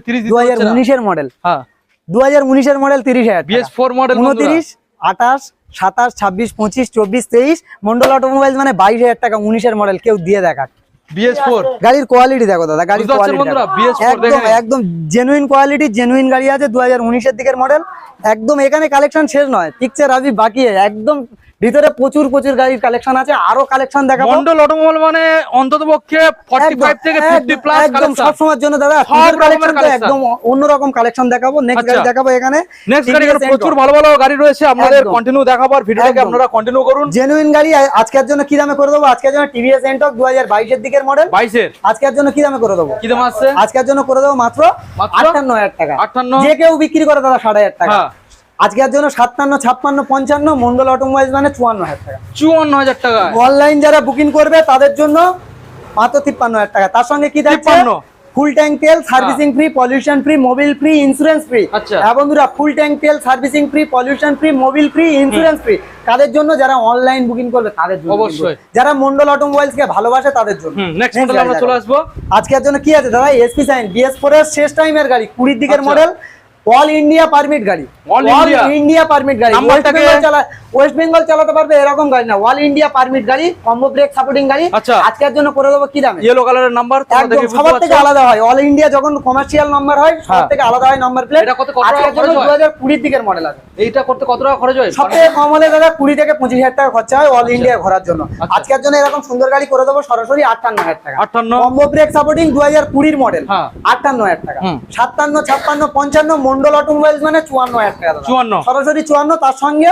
[SPEAKER 1] মডেল
[SPEAKER 2] হ্যাঁ।
[SPEAKER 1] মডেল তিরিশ হাজার
[SPEAKER 2] বিএস ফোর মডেল
[SPEAKER 1] উনত্রিশ আঠাশ সাতাশ ছাব্বিশ পঁচিশ চব্বিশ তেইশ মন্ডল অটোমোবাইল মানে বাইশ হাজার টাকা উনিশের মডেল কেউ দিয়ে দেখাক।
[SPEAKER 2] বিএস
[SPEAKER 1] গাড়ির কোয়ালিটি দেখো দাদা গাড়ির কোয়ালিটি
[SPEAKER 2] বন্ধুরা? BS4
[SPEAKER 1] একদম একদম জেনুইন কোয়ালিটি জেনুইন গাড়ি আছে দিকের মডেল একদম এখানে কালেকশন শেষ নয়। পিকচার আবি বাকি একদম ভিতরে প্রচুর প্রচুর গাড়ির কালেকশন আছে আরও কালেকশন দেখাবো।
[SPEAKER 2] মন্ডল অটোমোবাইল মানে অন্তত পক্ষে ফর্টি ফাইভ থেকে ফিফটি প্লাস
[SPEAKER 1] একদম সব সময়ের জন্য দাদা
[SPEAKER 2] সব
[SPEAKER 1] কালেকশন একদম অন্যরকম কালেকশন দেখাবো নেক্সট
[SPEAKER 2] আচ্ছা।
[SPEAKER 1] গাড়ি দেখাবো এখানে।
[SPEAKER 2] নেক্সট গাড়ি প্রচুর ভালো ভালো গাড়ি রয়েছে আপনাদের। কন্টিনিউ দেখাবার ভিডিওটাকে
[SPEAKER 1] একদম।
[SPEAKER 2] আপনারা কন্টিনিউ করুন।
[SPEAKER 1] জেনুইন গাড়ি আজকের জন্য কি দামে করে দেবো? আজকের জন্য টিভিএস এন্টক দু হাজার বাইশের দিকের মডেল
[SPEAKER 2] বাইশের?
[SPEAKER 1] আজকের জন্য কি দামে করে দেবো?
[SPEAKER 2] কি দাম আসছে?
[SPEAKER 1] আজকের জন্য করে দেবো মাত্র
[SPEAKER 2] মাত্র?
[SPEAKER 1] আটান্ন হাজার টাকা।
[SPEAKER 2] আটান্ন?
[SPEAKER 1] যে কেউ বিক্রি করে দাদা ষাট হাজার টাকা।
[SPEAKER 2] হ্যাঁ।
[SPEAKER 1] আজকের জন্য সাতান্ন ছাপ্পান্ন পঞ্চান্ন মন্ডল অটোমোবাইল মানে চুয়ান্ন হাজার টাকা।
[SPEAKER 2] চুয়ান্ন হাজার টাকা।
[SPEAKER 1] অনলাইন যারা বুকিং করবে তাদের জন্য মাত্র তিপ্পান্ন হাজার টাকা। তার সঙ্গে কি
[SPEAKER 2] 53
[SPEAKER 1] ফুল ট্যাঙ্ক তেল servicing free pollution free mobil free insurance free
[SPEAKER 2] আচ্ছা।
[SPEAKER 1] হ্যাঁ বন্ধুরা ফুল ট্যাঙ্ক তেল servicing free pollution free mobil free insurance free তাদের জন্য? যারা অনলাইন বুকিং করবে তাদের জন্য।
[SPEAKER 2] অবশ্যই।
[SPEAKER 1] যারা মন্ডল অটোমোবাইলস কে ভালোবাসে তাদের জন্য।
[SPEAKER 2] নেক্সট মডেল আমরা চলে আসব।
[SPEAKER 1] আজকের জন্য কি আছে দাদা? এসপি সাইন বিএস ফোর এর শেষ টাইমের গাড়ি কুড়ির দিকের
[SPEAKER 2] আচ্ছা।
[SPEAKER 1] মডেল অল ইন্ডিয়া পারমিট গাড়ি।
[SPEAKER 2] India?
[SPEAKER 1] ইন্ডিয়া পারমিট গাড়ি। ওয়েস্ট বেঙ্গল চালা ওয়েস্ট বেঙ্গল চালাতে পারবে এরকম গাড়ি না। অল ইন্ডিয়া পারমিট গাড়ি কম্বো ব্রেক সাপোর্টিং গাড়ি।
[SPEAKER 2] আচ্ছা।
[SPEAKER 1] আজকের জন্য করে দেবো কি দামে?
[SPEAKER 2] ইয়েলো কালারের নাম্বার
[SPEAKER 1] সবার থেকে আলাদা হয়। অল ইন্ডিয়া যখন কমার্শিয়াল নাম্বার হয় সবার
[SPEAKER 2] হ্যাঁ।
[SPEAKER 1] থেকে আলাদা হয় নাম্বার প্লেট
[SPEAKER 2] এটা কত- কত টাকা
[SPEAKER 1] আজকের জন্য? দু হাজার কুড়ির দিকের মডেল আছে।
[SPEAKER 2] এইটা করতে কত টাকা খরচ হয়?
[SPEAKER 1] সব থেকে কম হলে দাদা কুড়ি থেকে পঁচিশ হাজার টাকা খরচা হয় অল ইন্ডিয়া ঘোরার জন্য।
[SPEAKER 2] আচ্ছা।
[SPEAKER 1] আজকের জন্য এরকম সুন্দর গাড়ি করে দেবো সরাসরি আটান্ন হাজার টাকা।
[SPEAKER 2] আটান্ন।
[SPEAKER 1] কম্বো ব্রেক সাপোর্টিং দু হাজার কুড়ির মডেল
[SPEAKER 2] হ্যাঁ।
[SPEAKER 1] আটান্ন হাজার টাকা। সাতান্ন ছাপ্পান্ন পঞ্চান্ন মন্ডল অটোমোবাইলস মানে চুয়ান্ন হাজার টাকা।
[SPEAKER 2] চুয়ান্ন।
[SPEAKER 1] সরাসরি চুয়ান্ন তার সঙ্গে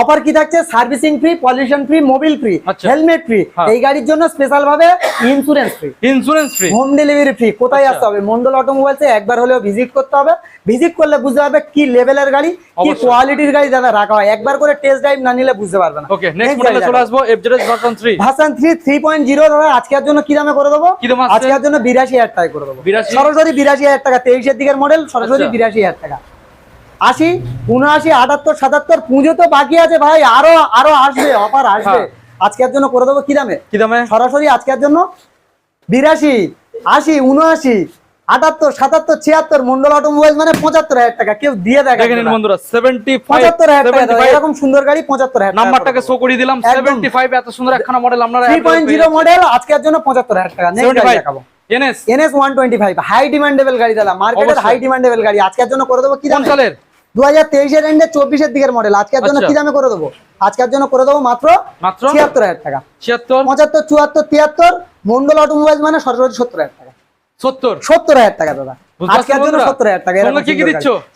[SPEAKER 1] অফার কি থাকছে? Servicing free pollution free mobil free
[SPEAKER 2] আচ্ছা।
[SPEAKER 1] Helmet free. এই গাড়ির জন্য স্পেশাল ভাবে insurance free
[SPEAKER 2] insurance free
[SPEAKER 1] home delivery free কোথায়
[SPEAKER 2] আচ্ছা।
[SPEAKER 1] আসতে হবে? মন্ডল অটোমোবাইলসে একবার হলেও ভিজিট করতে হবে। ভিজিট করলে বুঝতে পারবে কি লেভেলের গাড়ি কি। কোয়ালিটির গাড়ি দাদা রাখা হয়। একবার করে টেস্ট ড্রাইভ না নিলে বুঝতে পারবে না।
[SPEAKER 2] ওকে নেক্সট মডেলে চলে আসব FZS version 3
[SPEAKER 1] version three three point zero দাদা আজকের জন্য কি দামে করে দেবো? আজকের জন্য বিরাশি হাজার টাকা করে দেবো। সরাসরি বিরাশি হাজার টাকা তেইশের দিকের মডেল সরাসরি
[SPEAKER 2] আচ্ছা।
[SPEAKER 1] বিরাশি হাজার টাকা। আশি উনআশি আটাত্তর সাতাত্তর পুজো তো বাকি আছে ভাই আরও আরও আসবে অফার আসবে।
[SPEAKER 2] হ্যাঁ।
[SPEAKER 1] আজকের জন্য করে দেবো কি দামে?
[SPEAKER 2] কি দামে?
[SPEAKER 1] সরাসরি আজকের জন্য বিরাশি আশি উনআশি আটাত্তর সাতাত্তর ছিয়াত্তর মন্ডল অটোমোবাইল মানে পঁচাত্তর হাজার টাকা। কেউ দিয়ে দেখে
[SPEAKER 2] দেখে নিন বন্ধুরা 75
[SPEAKER 1] পঁচাত্তর হাজার টাকা এরকম সুন্দর গাড়ি পঁচাত্তর হাজার
[SPEAKER 2] নাম্বারটাকে শো করে দিলাম।
[SPEAKER 1] একদম।
[SPEAKER 2] 75 এত সুন্দর একখানা মডেল আপনারা
[SPEAKER 1] থ্রি পয়েন্ট জিরো মডেল আজকের জন্য পঁচাত্তর হাজার টাকা। নেক্সট গাড়ি
[SPEAKER 2] 75
[SPEAKER 1] দেখাবো।
[SPEAKER 2] NS
[SPEAKER 1] NS one twenty five high demandable গাড়ি দাদা মার্কেটের হাই ডিমান্ডেবল গাড়ি। আজকের জন্য করে দেবো কি দামে?
[SPEAKER 2] সালের
[SPEAKER 1] দু হাজার তেইশের এন্ডে চব্বিশের দিকের মডেল আজকের জন্য
[SPEAKER 2] আচ্ছা।
[SPEAKER 1] কি দামে করে দেবো? আজকের জন্য করে দেবো মাত্র ছিয়াত্তর হাজার টাকা।
[SPEAKER 2] 76
[SPEAKER 1] পঁচাত্তর চুয়াত্তর তিয়াত্তর মন্ডল অটোমোবাইল মানে সরাসরি সত্তর হাজার টাকা।
[SPEAKER 2] 70
[SPEAKER 1] সত্তর হাজার টাকা দাদা। আজকের জন্য সত্তর হাজার টাকা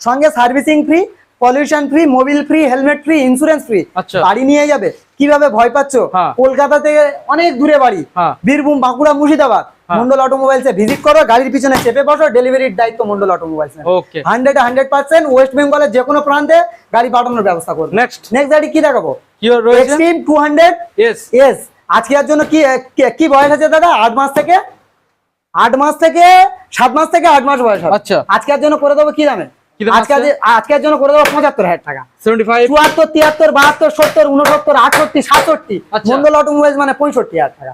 [SPEAKER 2] সঙ্গে
[SPEAKER 1] servicing free pollution free mobil free helmet free insurance free. বাড়ি নিয়ে যাবে। কীভাবে ভয় পাচ্ছ?
[SPEAKER 2] হ্যাঁ।
[SPEAKER 1] কলকাতা থেকে অনেক দূরে বাড়ি।
[SPEAKER 2] হ্যাঁ।
[SPEAKER 1] বীরভূম বাঁকুড়া মুর্শিদাবাদ। মন্ডল অটোমোবাইলসে ভিজিট করো গাড়ির পিছনে চেপে বসো ডেলিভারির দায়িত্ব Mondal automobiles
[SPEAKER 2] okay
[SPEAKER 1] hundred hundred percent West বেঙ্গলের যে কোনো প্রান্তে গাড়ি পাঠানোর ব্যবস্থা করবে।
[SPEAKER 2] নেক্সট
[SPEAKER 1] নেক্সট গাড়ি কি দেখাবো?
[SPEAKER 2] কি রয়েছে
[SPEAKER 1] Xtreme two hundred
[SPEAKER 2] S
[SPEAKER 1] S আজকের জন্য কি কি- বয়স আছে দাদা? আট মাস থেকে? আট মাস থেকে সাত মাস থেকে আট মাস বয়স হবে।
[SPEAKER 2] আচ্ছা।
[SPEAKER 1] আজকের জন্য করে দেবো কি দামে? আজকে আজকের জন্য করে দেবো পঁচাত্তর হাজার টাকা। চুয়াত্তর তিয়াত্তর বাহাত্তর সত্তর উনসত্তর আটষট্টি সাতষট্টি।
[SPEAKER 2] আচ্ছা।
[SPEAKER 1] মন্ডল অটোমোবাইলস মানে পঁয়ষট্টি হাজার টাকা।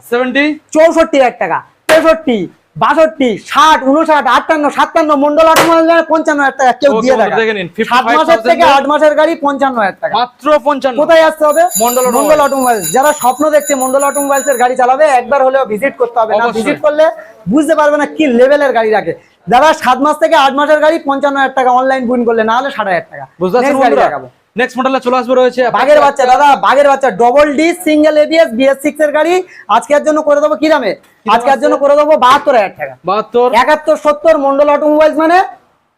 [SPEAKER 1] চৌষট্টি হাজার টাকা। তেষট্টি বাষট্টি ষাট উনষাট আটান্ন সাতান্ন মন্ডল অটোমোবাইল মানে পঞ্চান্ন হাজার টাকা। কেউ দিয়ে সাত মাসের থেকে আট মাসের গাড়ি পঞ্চান্ন হাজার টাকা।
[SPEAKER 2] মাত্র পঞ্চান্ন।
[SPEAKER 1] কোথায় আসতে হবে?
[SPEAKER 2] মন্ডল অটোমোবাইল।
[SPEAKER 1] মন্ডল অটোমোবাইলস যারা স্বপ্ন দেখছে মন্ডল অটোমোবাইলস এর গাড়ি চালাবে একবার হলেও ভিজিট করতে হবে। না। ভিজিট করলে বুঝতে পারবে না কি লেভেলের গাড়ি রাখে। যারা সাত মাস থেকে আট মাসের গাড়ি পঞ্চান্ন হাজার টাকা অনলাইন বুকিং করলে না হলে ষাট হাজার টাকা।
[SPEAKER 2] বুঝতে পারছেন নেক্সট মডেলে চলে আসবে রয়েছে
[SPEAKER 1] বাঘের বাচ্চা। দাদা বাঘের বাচ্চা double D single ABS BS six এর গাড়ি। আজকের জন্য করে দেবো কি দামে? আজকের জন্য করে দেবো বাহাত্তর হাজার টাকা।
[SPEAKER 2] বাহাত্তর।
[SPEAKER 1] একাত্তর সত্তর মন্ডল অটোমোবাইলস মানে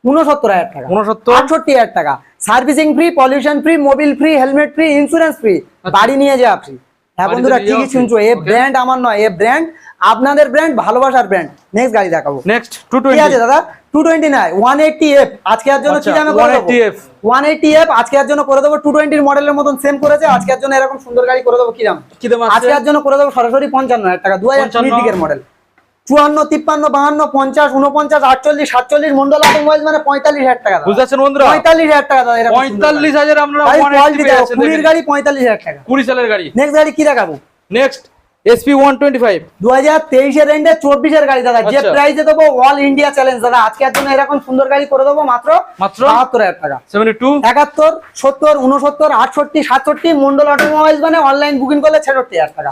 [SPEAKER 1] উনসত্তর হাজার টাকা।
[SPEAKER 2] উনসত্তর
[SPEAKER 1] আটষট্টি হাজার টাকা। Servicing free pollution free mobil free helmet free insurance free বাড়ি নিয়ে যাওয়া ফ্রি হ্যাঁ বন্ধুরা ঠিকই শুনছো এ ব্র্যান্ড আমার নয় এ ব্র্যান্ড আপনাদের ব্র্যান্ড ভালোবাসার ব্র্যান্ড নেক্সট গাড়ি দেখাবো।
[SPEAKER 2] নেক্সট টু
[SPEAKER 1] আছে দাদা? জন্য কি
[SPEAKER 2] আচ্ছা,
[SPEAKER 1] দামে করে দেবো?
[SPEAKER 2] 180F
[SPEAKER 1] ওয়ান এইটটি এফ আজকের জন্য করে দেবো টু টোয়েন্টির মডেলের মতন সেম করেছে আজকের জন্য এরকম সুন্দর গাড়ি করে দেবো কি দাম
[SPEAKER 2] কি দাম আছে?
[SPEAKER 1] আজকের জন্য করে দেবো সরাসরি পঞ্চান্ন হাজার টাকা দু হাজার কুড়ির
[SPEAKER 2] 55
[SPEAKER 1] দিকের মডেল। চুয়ান্ন তিপ্পান্ন বাহান্ন পঞ্চাশ উনপঞ্চাশ আটচল্লিশ সাতচল্লিশ মন্ডল অটোমোবাইল মানে পঁয়তাল্লিশ হাজার টাকা।
[SPEAKER 2] বুঝতে বন্ধুরা?
[SPEAKER 1] পঁয়তাল্লিশ হাজার টাকা দাদা
[SPEAKER 2] পঁয়তাল্লিশ হাজার আপনারা
[SPEAKER 1] গাড়ি। কুড়ির পঁয়তাল্লিশ হাজার টাকা।
[SPEAKER 2] কুড়ি সালের গাড়ি।
[SPEAKER 1] নেক্সট গাড়ি কি দেখাবো?
[SPEAKER 2] নেক্সট এসপি
[SPEAKER 1] গাড়ি দাদা। যে
[SPEAKER 2] আচ্ছা।
[SPEAKER 1] প্রাইসে দেবো অল ইন্ডিয়া চ্যালেঞ্জ দাদা। জন্য এরকম সুন্দর গাড়ি করে দেবো মাত্র
[SPEAKER 2] মাত্র?
[SPEAKER 1] টাকা। মন্ডল মানে অনলাইন বুকিং করলে টাকা।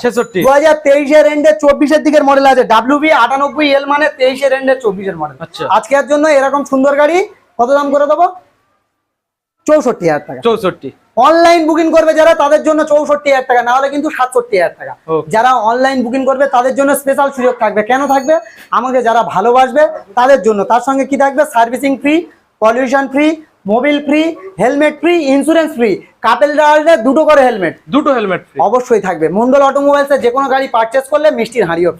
[SPEAKER 1] দিকের মডেল আছে। আটানব্বই এল মানে মডেল
[SPEAKER 2] আচ্ছা।
[SPEAKER 1] আজকের জন্য এরকম সুন্দর গাড়ি কত দাম করে দেবো? চৌষট্টি হাজার টাকা।
[SPEAKER 2] চৌষট্টি।
[SPEAKER 1] অনলাইন বুকিং করবে যারা তাদের জন্য চৌষট্টি হাজার টাকা না হলে কিন্তু সাতষট্টি হাজার টাকা। যারা অনলাইন বুকিং করবে তাদের জন্য স্পেশাল সুযোগ থাকবে। কেন থাকবে? আমাকে যারা ভালোবাসবে তাদের জন্য। তার সঙ্গে কি থাকবে? Servicing free pollution free mobil free helmet free insurance free couple ড্রাইভারদের দুটো করে হেলমেট
[SPEAKER 2] দুটো হেলমেট ফ্রি
[SPEAKER 1] অবশ্যই থাকবে। মন্ডল অটোমোবাইলসে যে কোনো গাড়ি পারচেস করলে মিষ্টির হাঁড়িও।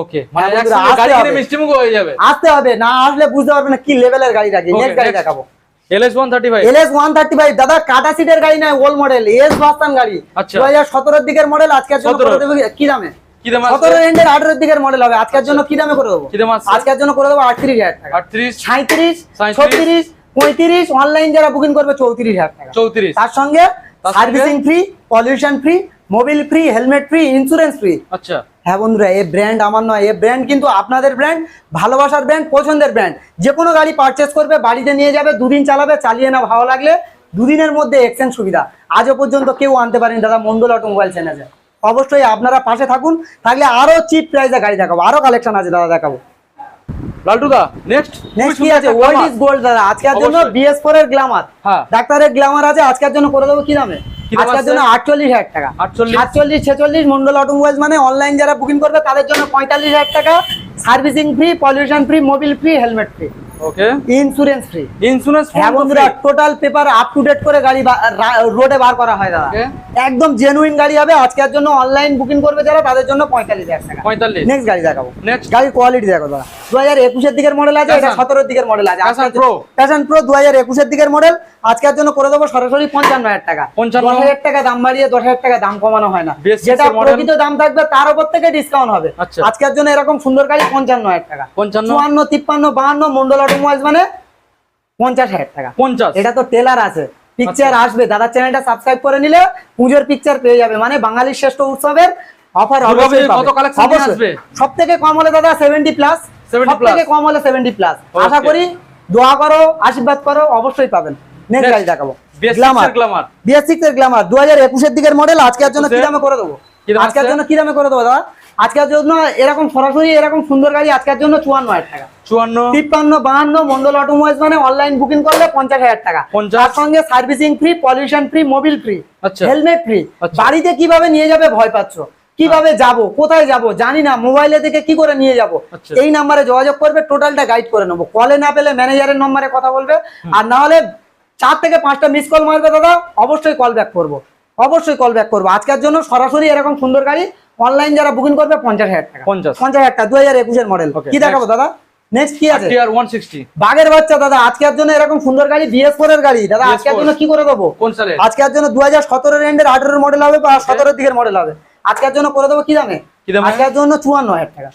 [SPEAKER 2] ওকে মানে
[SPEAKER 1] হ্যাঁ, আসতে হবে। না আসলে বুঝতে পারবে না কি লেভেলের গাড়ি রাখি নেক্সট গাড়ি দেখাবো।
[SPEAKER 2] LS one thirty five
[SPEAKER 1] LS one thirty five দাদা কাটা সিটের গাড়ি নয় ওল মডেল এস গাড়ি।
[SPEAKER 2] আচ্ছা।
[SPEAKER 1] দু হাজার দিকের মডেল আজকের জন্য করে দেবো কি দামে?
[SPEAKER 2] দাম
[SPEAKER 1] দিকের মডেল হবে। আজকের জন্য কি দামে করে দেবো?
[SPEAKER 2] কি দাম আছে
[SPEAKER 1] আজকের জন্য করে দেবো আটত্রিশ হাজার টাকা।
[SPEAKER 2] আটত্রিশ
[SPEAKER 1] সাঁত্রিশ
[SPEAKER 2] 37,
[SPEAKER 1] ছত্রিশ পঁয়ত্রিশ অনলাইন যারা বুকিং করবে চৌত্রিশ হাজার টাকা।
[SPEAKER 2] চৌত্রিশ।
[SPEAKER 1] তার সঙ্গে
[SPEAKER 2] তার সঙ্গে?
[SPEAKER 1] Servicing free pollution free mobil free helmet free insurance free
[SPEAKER 2] আচ্ছা।
[SPEAKER 1] হ্যাঁ বন্ধুরা এই ব্র্যান্ড আমার নয় এই ব্র্যান্ড কিন্তু আপনাদের ব্র্যান্ড ভালোবাসার ব্র্যান্ড পছন্দের ব্র্যান্ড যে কোনো গাড়ি পারচেস করবে বাড়িতে নিয়ে যাবে দুদিন চালাবে চালিয়ে না ভালো লাগলে দুদিনের মধ্যে এক্সচেঞ্জ সুবিধা। আজও পর্যন্ত কেউ আনতে পারেনি দাদা মন্ডল অটোমোবাইল চ্যানেলে অবশ্যই আপনারা পাশে থাকুন থাকলে আরও চিপ প্রাইসে গাড়ি দেখাবো আরও কালেকশন আছে দাদা দেখাবো।
[SPEAKER 2] নেক্সট
[SPEAKER 1] নেক্সট কি আছে? ওয়ার্ল্ড ইজ গোল্ড দাদা আজকের জন্য
[SPEAKER 2] অবশ্যই।
[SPEAKER 1] বিএস ফোর এর গ্ল্যামার
[SPEAKER 2] হ্যাঁ।
[SPEAKER 1] ডাক্তারের গ্ল্যামার আছে আজকের জন্য করে দেবো কি দাম আজকের জন্য আটচল্লিশ হাজার টাকা।
[SPEAKER 2] 48
[SPEAKER 1] সাতচল্লিশ ছেচল্লিশ মন্ডল অটোমোবাইল মানে অনলাইন যারা বুকিং করবে তাদের জন্য পঁয়তাল্লিশ হাজার টাকা servicing free pollution free mobil free helmet free
[SPEAKER 2] okay
[SPEAKER 1] insurance free
[SPEAKER 2] insurance
[SPEAKER 1] হ্যাঁ বন্ধুরা total paper up to date করে গাড়ি রোডে বার করা হয় দাদা। একদম জেনুইন গাড়ি হবে। আজকের জন্য অনলাইন বুকিং করবে যারা তাদের জন্য পঁয়তাল্লিশ হাজার টাকা।
[SPEAKER 2] পঁয়তাল্লিশ।
[SPEAKER 1] নেক্সট গাড়ি দেখাবো।
[SPEAKER 2] নেক্সট
[SPEAKER 1] গাড়ির কোয়ালিটি দেখো দাদা। দু হাজার একুশের দিকের মডেল আছে এটা
[SPEAKER 2] Passion।
[SPEAKER 1] সতেরোর দিকের মডেল আছে।
[SPEAKER 2] Passion Pro।
[SPEAKER 1] প্যাশন প্রো দু হাজার দিকের মডেল আজকের জন্য করে দেবো সরাসরি পঞ্চান্ন হাজার টাকা।
[SPEAKER 2] 55
[SPEAKER 1] হাজার টাকা দাম বাড়িয়ে দশ হাজার টাকা দাম কমানো হয় না।
[SPEAKER 2] BS6
[SPEAKER 1] যেটা প্রকৃত দাম থাকবে তার উপর থেকে ডিসকাউন্ট হবে।
[SPEAKER 2] আচ্ছা।
[SPEAKER 1] আজকের জন্য এরকম সুন্দর গাড়ি পঞ্চান্ন হাজার টাকা।
[SPEAKER 2] পঞ্চান্ন।
[SPEAKER 1] চুয়ান্ন তিপ্পান্ন বাহান্ন মন্ডল অটোমোবাইলস মানে পঞ্চাশ হাজার টাকা।
[SPEAKER 2] পঞ্চাশ।
[SPEAKER 1] এটা তো টেলার আছে। পিকচার
[SPEAKER 2] আচ্ছা।
[SPEAKER 1] আসবে। দাদার চ্যানেলটা সাবস্ক্রাইব করে নিলে পুজোর পিকচার পেয়ে যাবে। মানে বাঙালির শ্রেষ্ঠ উৎসবের অফার? সব থেকে কম হলে দাদা সেভেন্টি প্লাস
[SPEAKER 2] 70
[SPEAKER 1] সব থেকে কম হলে সেভেন্টি প্লাস আশা করি দোয়া করো আশীর্বাদ করো অবশ্যই পাবেন। নেক্সট. গাড়ি দেখাবো।
[SPEAKER 2] BS6
[SPEAKER 1] গ্ল্যামার
[SPEAKER 2] এর গ্ল্যামার
[SPEAKER 1] বিএস সিক্স এর গ্ল্যামার দু হাজার একুশের দিকের মডেল আজকের জন্য কি
[SPEAKER 2] 21
[SPEAKER 1] দামে করে দেবো? আজকের জন্য কি দামে করে দেবো দাদা? আজকের জন্য এরকম সরাসরি এরকম সুন্দর গাড়ি আজকের জন্য চুয়ান্ন হাজার টাকা।
[SPEAKER 2] চুয়ান্ন?
[SPEAKER 1] তিপ্পান্ন বাহান্ন মন্ডল অটোমোবাইলস মানে অনলাইন বুকিং করলে পঞ্চাশ হাজার টাকা।
[SPEAKER 2] 50
[SPEAKER 1] তার সঙ্গে servicing free pollution free mobil free
[SPEAKER 2] আচ্ছা।
[SPEAKER 1] হেলমেট ফ্রি
[SPEAKER 2] আচ্ছা।
[SPEAKER 1] বাড়িতে কীভাবে নিয়ে যাবে ভয় পাচ্ছ? কীভাবে যাব? কোথায় যাব? জানি না। মোবাইলে থেকে কি করে নিয়ে যাব?
[SPEAKER 2] আচ্ছা।
[SPEAKER 1] এই নাম্বারে যোগাযোগ করবে টোটালটা গাইড করে নেব। কলে না পেলে ম্যানেজারের নম্বরে কথা বলবে। আর না হলে চার থেকে পাঁচটা মিস কল মারবে দাদা। অবশ্যই কল ব্যাক করব। অবশ্যই কল ব্যাক করব। আজকের জন্য সরাসরি এরকম সুন্দর গাড়ি অনলাইন যারা বুকিং করবে পঞ্চাশ হাজার টাকা।
[SPEAKER 2] 50
[SPEAKER 1] পঞ্চাশ হাজার টাকা দু হাজার একুশের মডেল কি দেখাবো দাদা? নেক্সট কি আছে?
[SPEAKER 2] টিআর
[SPEAKER 1] বাচ্চা দাদা আজকের জন্য এরকম সুন্দর গাড়ি বিএস ফোর এর গাড়ি। দাদা
[SPEAKER 2] BS4
[SPEAKER 1] আজকের জন্য কি করে দেবো?
[SPEAKER 2] কোন
[SPEAKER 1] আজকের জন্য দু হাজার সতেরো রেন্ডের আঠেরোর মডেল হবে বা সতেরোর দিকের মডেল হবে। আজকের জন্য করে দেবো কি দামে? আজকের জন্য চুয়ান্ন হাজার টাকা।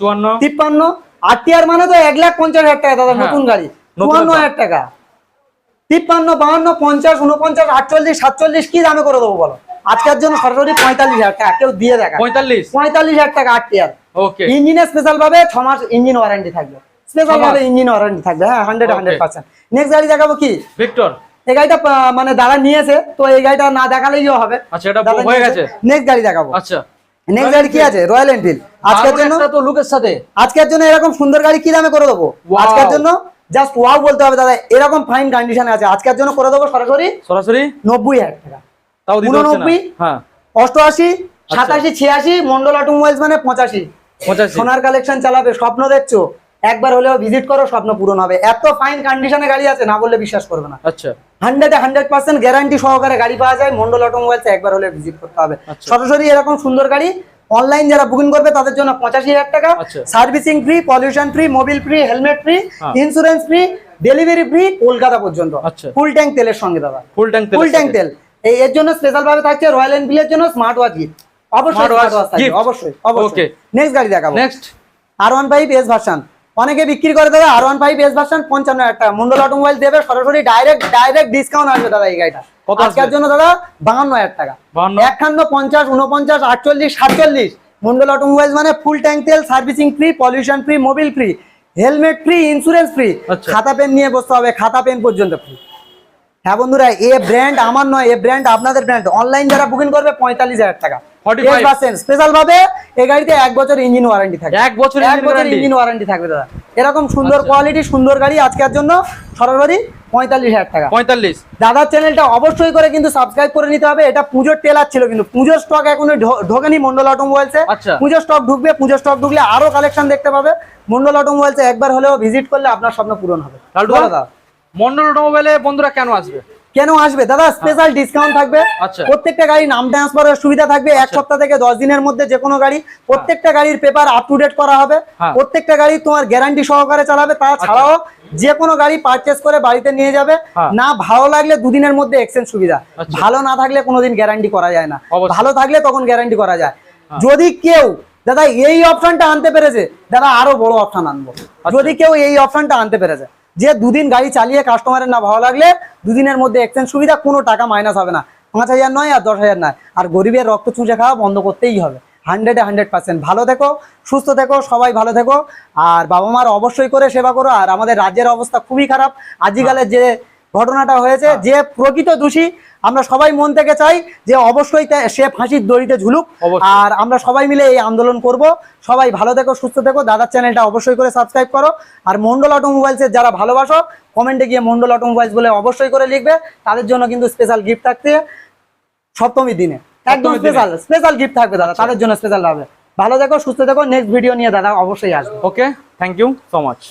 [SPEAKER 1] তিপ্পান্ন। বাহান্ন পঞ্চাশ উনপঞ্চাশ আটচল্লিশ সাতচল্লিশ কি দামে করে দেবো বলো? আজকের জন্য সরাসরি পঁয়তাল্লিশ হাজার টাকা কেউ দিয়ে দেখা
[SPEAKER 2] পঁয়তাল্লিশ?
[SPEAKER 1] পঁয়তাল্লিশ হাজার টাকা আট টিয়ার
[SPEAKER 2] ওকে
[SPEAKER 1] ইঞ্জিনের স্পেশাল ভাবে ছ মাস ইঞ্জিন ওয়ারেন্টি থাকবে। স্পেশাল ভাবে ইঞ্জিন ওয়ারেন্টি থাকবে হ্যাঁ হান্ড্রেড হান্ড্রেড পার্সেন্ট নেক্সট গাড়ি দেখাবো কি?
[SPEAKER 2] ভিক্টর
[SPEAKER 1] এই গাড়িটা মানে দাদা নিয়েছে তো এই গাড়িটা না দেখালেই হবে।
[SPEAKER 2] আচ্ছা এটা হয়ে গেছে?
[SPEAKER 1] নেক্সট গাড়ি দেখাবো।
[SPEAKER 2] আচ্ছা।
[SPEAKER 1] নেক্সট গাড়ি কি আছে? রয়্যাল এনফিল্ড আজকের জন্য
[SPEAKER 2] তো লুকের সাথে।
[SPEAKER 1] আজকের জন্য এরকম সুন্দর গাড়ি কি দামে করে দেবো? আজকের জন্য জাস্ট ওয়াও বলতে হবে দাদা। এরকম ফাইন কন্ডিশনে আছে। আজকের জন্য করে দেবো সরাসরি
[SPEAKER 2] সরাসরি?
[SPEAKER 1] নব্বই হাজার টাকা।
[SPEAKER 2] তাও
[SPEAKER 1] উননব্বই?
[SPEAKER 2] হ্যাঁ।
[SPEAKER 1] অষ্টআশি সাতাশি ছিয়াশি মন্ডল অটোমোবাইলস মানে পঁচাশি। সোনার কালেকশন চালাবে স্বপ্ন দেখছ? একবার হলেও ভিজিট করো স্বপ্ন পূরণ হবে। এত ফাইন কন্ডিশনে গাড়ি আছে না বললে বিশ্বাস করবে না।
[SPEAKER 2] আচ্ছা।
[SPEAKER 1] হান্ড্রেড হান্ড্রেড পার্সেন্ট গ্যারান্টি সহকারে গাড়ি পাওয়া যায় মন্ডল অটোমোবাইলস একবার হলে ভিজিট করতে হবে।
[SPEAKER 2] আচ্ছা।
[SPEAKER 1] সরাসরি এরকম সুন্দর গাড়ি অনলাইন যারা বুকিং করবে তাদের জন্য পঁচাশি হাজার টাকা।
[SPEAKER 2] আচ্ছা।
[SPEAKER 1] Servicing free pollution free mobil free helmet free. Insurance free delivery free Kolkata পর্যন্ত।
[SPEAKER 2] আচ্ছা।
[SPEAKER 1] ফুল ট্যাঙ্ক তেলের সঙ্গে দাদা।
[SPEAKER 2] ফুল ট্যাঙ্ক
[SPEAKER 1] ফুল ট্যাঙ্ক তেল। এই এর জন্য স্পেশাল ভাবে থাকছে রয়্যাল এনফিল্ডের জন্য স্মার্ট ওয়াচ গিফট অবশ্যই স্মার্ট ওয়াচ থাকবে অবশ্যই
[SPEAKER 2] Okay.
[SPEAKER 1] নেক্সট গাড়ি দেখাবো।
[SPEAKER 2] Next
[SPEAKER 1] R one five S version অনেকে বিক্রি করে দেবে R one five S version পঞ্চান্ন হাজার টাকা। মন্ডল অটোমোবাইল দেবে সরাসরি ডাইরেক্ট ডাইরেক্ট ডিসকাউন্ট আসবে দাদা এই গাড়িটা। আজকের জন্য দাদা বাহান্ন হাজার টাকা।
[SPEAKER 2] 52?
[SPEAKER 1] একান্ন পঞ্চাশ উনপঞ্চাশ আটচল্লিশ সাতচল্লিশ। মন্ডল অটোমোবাইল মানে ফুল ট্যাঙ্ক তেল servicing free pollution free mobil free helmet free insurance free. খাতা পেন নিয়ে বসতে হবে খাতা পেন পর্যন্ত ফ্রি হ্যাঁ বন্ধুরা এ ব্র্যান্ড আমার নয় এ ব্র্যান্ড আপনাদের ব্র্যান্ড অনলাইন যারা বুকিং করবে পঁয়তাল্লিশ হাজার টাকা।
[SPEAKER 2] 45
[SPEAKER 1] স্পেশাল ভাবে এই গাড়িতে এক বছর ইঞ্জিন ওয়ারেন্টি থাকবে।
[SPEAKER 2] এক বছর
[SPEAKER 1] এক বছর ইঞ্জিন ওয়ারেন্টি থাকবে দাদা। এরকম সুন্দর
[SPEAKER 2] আচ্ছা।
[SPEAKER 1] কোয়ালিটি সুন্দর গাড়ি আজকের জন্য সরাসরি পঁয়তাল্লিশ হাজার টাকা।
[SPEAKER 2] পঁয়তাল্লিশ।
[SPEAKER 1] দাদার চ্যানেলটা অবশ্যই করে কিন্তু সাবস্ক্রাইব করে নিতে হবে। এটা পুজোর টেলার ছিল কিন্তু। পুজোর স্টক এখনও ঢোকেনি মন্ডল অটোমোবাইলসে
[SPEAKER 2] আচ্ছা।
[SPEAKER 1] পুজোর স্টক ঢুকবে পুজোর স্টক ঢুকলে আরও কালেকশন দেখতে পাবে। মন্ডল অটোমোবাইলসে একবার হলেও ভিজিট করলে আপনার স্বপ্ন পূরণ হবে। দাদা।
[SPEAKER 2] মন্ডল অটোমোবাইলে বন্ধুরা কেন আসবে?
[SPEAKER 1] কেন আসবে? দাদা স্পেশাল ডিসকাউন্ট থাকবে।
[SPEAKER 2] আচ্ছা।
[SPEAKER 1] প্রত্যেকটা গাড়ি নাম ট্রান্সফারের সুবিধা থাকবে। এক সপ্তাহ থেকে দশ দিনের মধ্যে যে কোনো গাড়ি প্রত্যেকটা গাড়ির পেপার আপ টু ডেট করা হবে।
[SPEAKER 2] হ্যাঁ।
[SPEAKER 1] প্রত্যেকটা গাড়ি তোমার গ্যারান্টি সহকারে চালাবে। তাছাড়াও যে কোনো গাড়ি পারচেস করে বাড়িতে নিয়ে যাবে।
[SPEAKER 2] হ্যাঁ।
[SPEAKER 1] না ভালো লাগলে দুদিনের মধ্যে এক্সচেঞ্জ সুবিধা।
[SPEAKER 2] আচ্ছা।
[SPEAKER 1] ভালো না থাকলে কোনোদিন গ্যারান্টি করা যায় না। ভালো থাকলে তখন গ্যারান্টি করা যায়। যদি কেউ দাদা এই অপশনটা আনতে পেরেছে দাদা আরও বড় অপশন আনব।
[SPEAKER 2] আচ্ছা।
[SPEAKER 1] যদি কেউ এই অপশনটা আনতে পেরেছে যে দুদিন গাড়ি চালিয়ে কাস্টমারের না ভালো লাগলে, দুদিনের মধ্যে এক্সচেঞ্জ সুবিধা, কোনো টাকা মাইনাস হবে না। পাঁচ হাজার নয় আর দশ হাজার নয়। আর গরিবের রক্ত চুষে খাওয়া বন্ধ করতেই হবে। হান্ড্রেডে হান্ড্রেড পার্সেন্ট ভালো থেকো, সুস্থ থেকো, সবাই ভালো থেকো। আর বাবা মার অবশ্যই করে সেবা করো। আর আমাদের রাজ্যের অবস্থা খুবই খারাপ। আজিকালের যে ঘটনাটা হয়েছে যে প্রকৃত দোষী আমরা সবাই মন থেকে চাই যে অবশ্যই সে ফাঁসির দড়িতে ঝুলুক। আর আমরা সবাই মিলে এই আন্দোলন করব। সবাই ভালো থেকো সুস্থ থেকো। দাদার চ্যানেলটা অবশ্যই করে সাবস্ক্রাইব করো। আর মন্ডল অটোমোবাইলসের যারা ভালোবাসো কমেন্টে গিয়ে মন্ডল অটোমোবাইলস বলে অবশ্যই করে লিখবে। তাদের জন্য কিন্তু স্পেশাল গিফট থাকছে সপ্তমীর দিনে। একদম স্পেশাল স্পেশাল গিফট থাকবে দাদা। তাদের জন্য স্পেশাল হবে। ভালো থেকো সুস্থ থেকো। নেক্সট ভিডিও নিয়ে দাদা অবশ্যই আসবে।
[SPEAKER 2] Okay thank you so much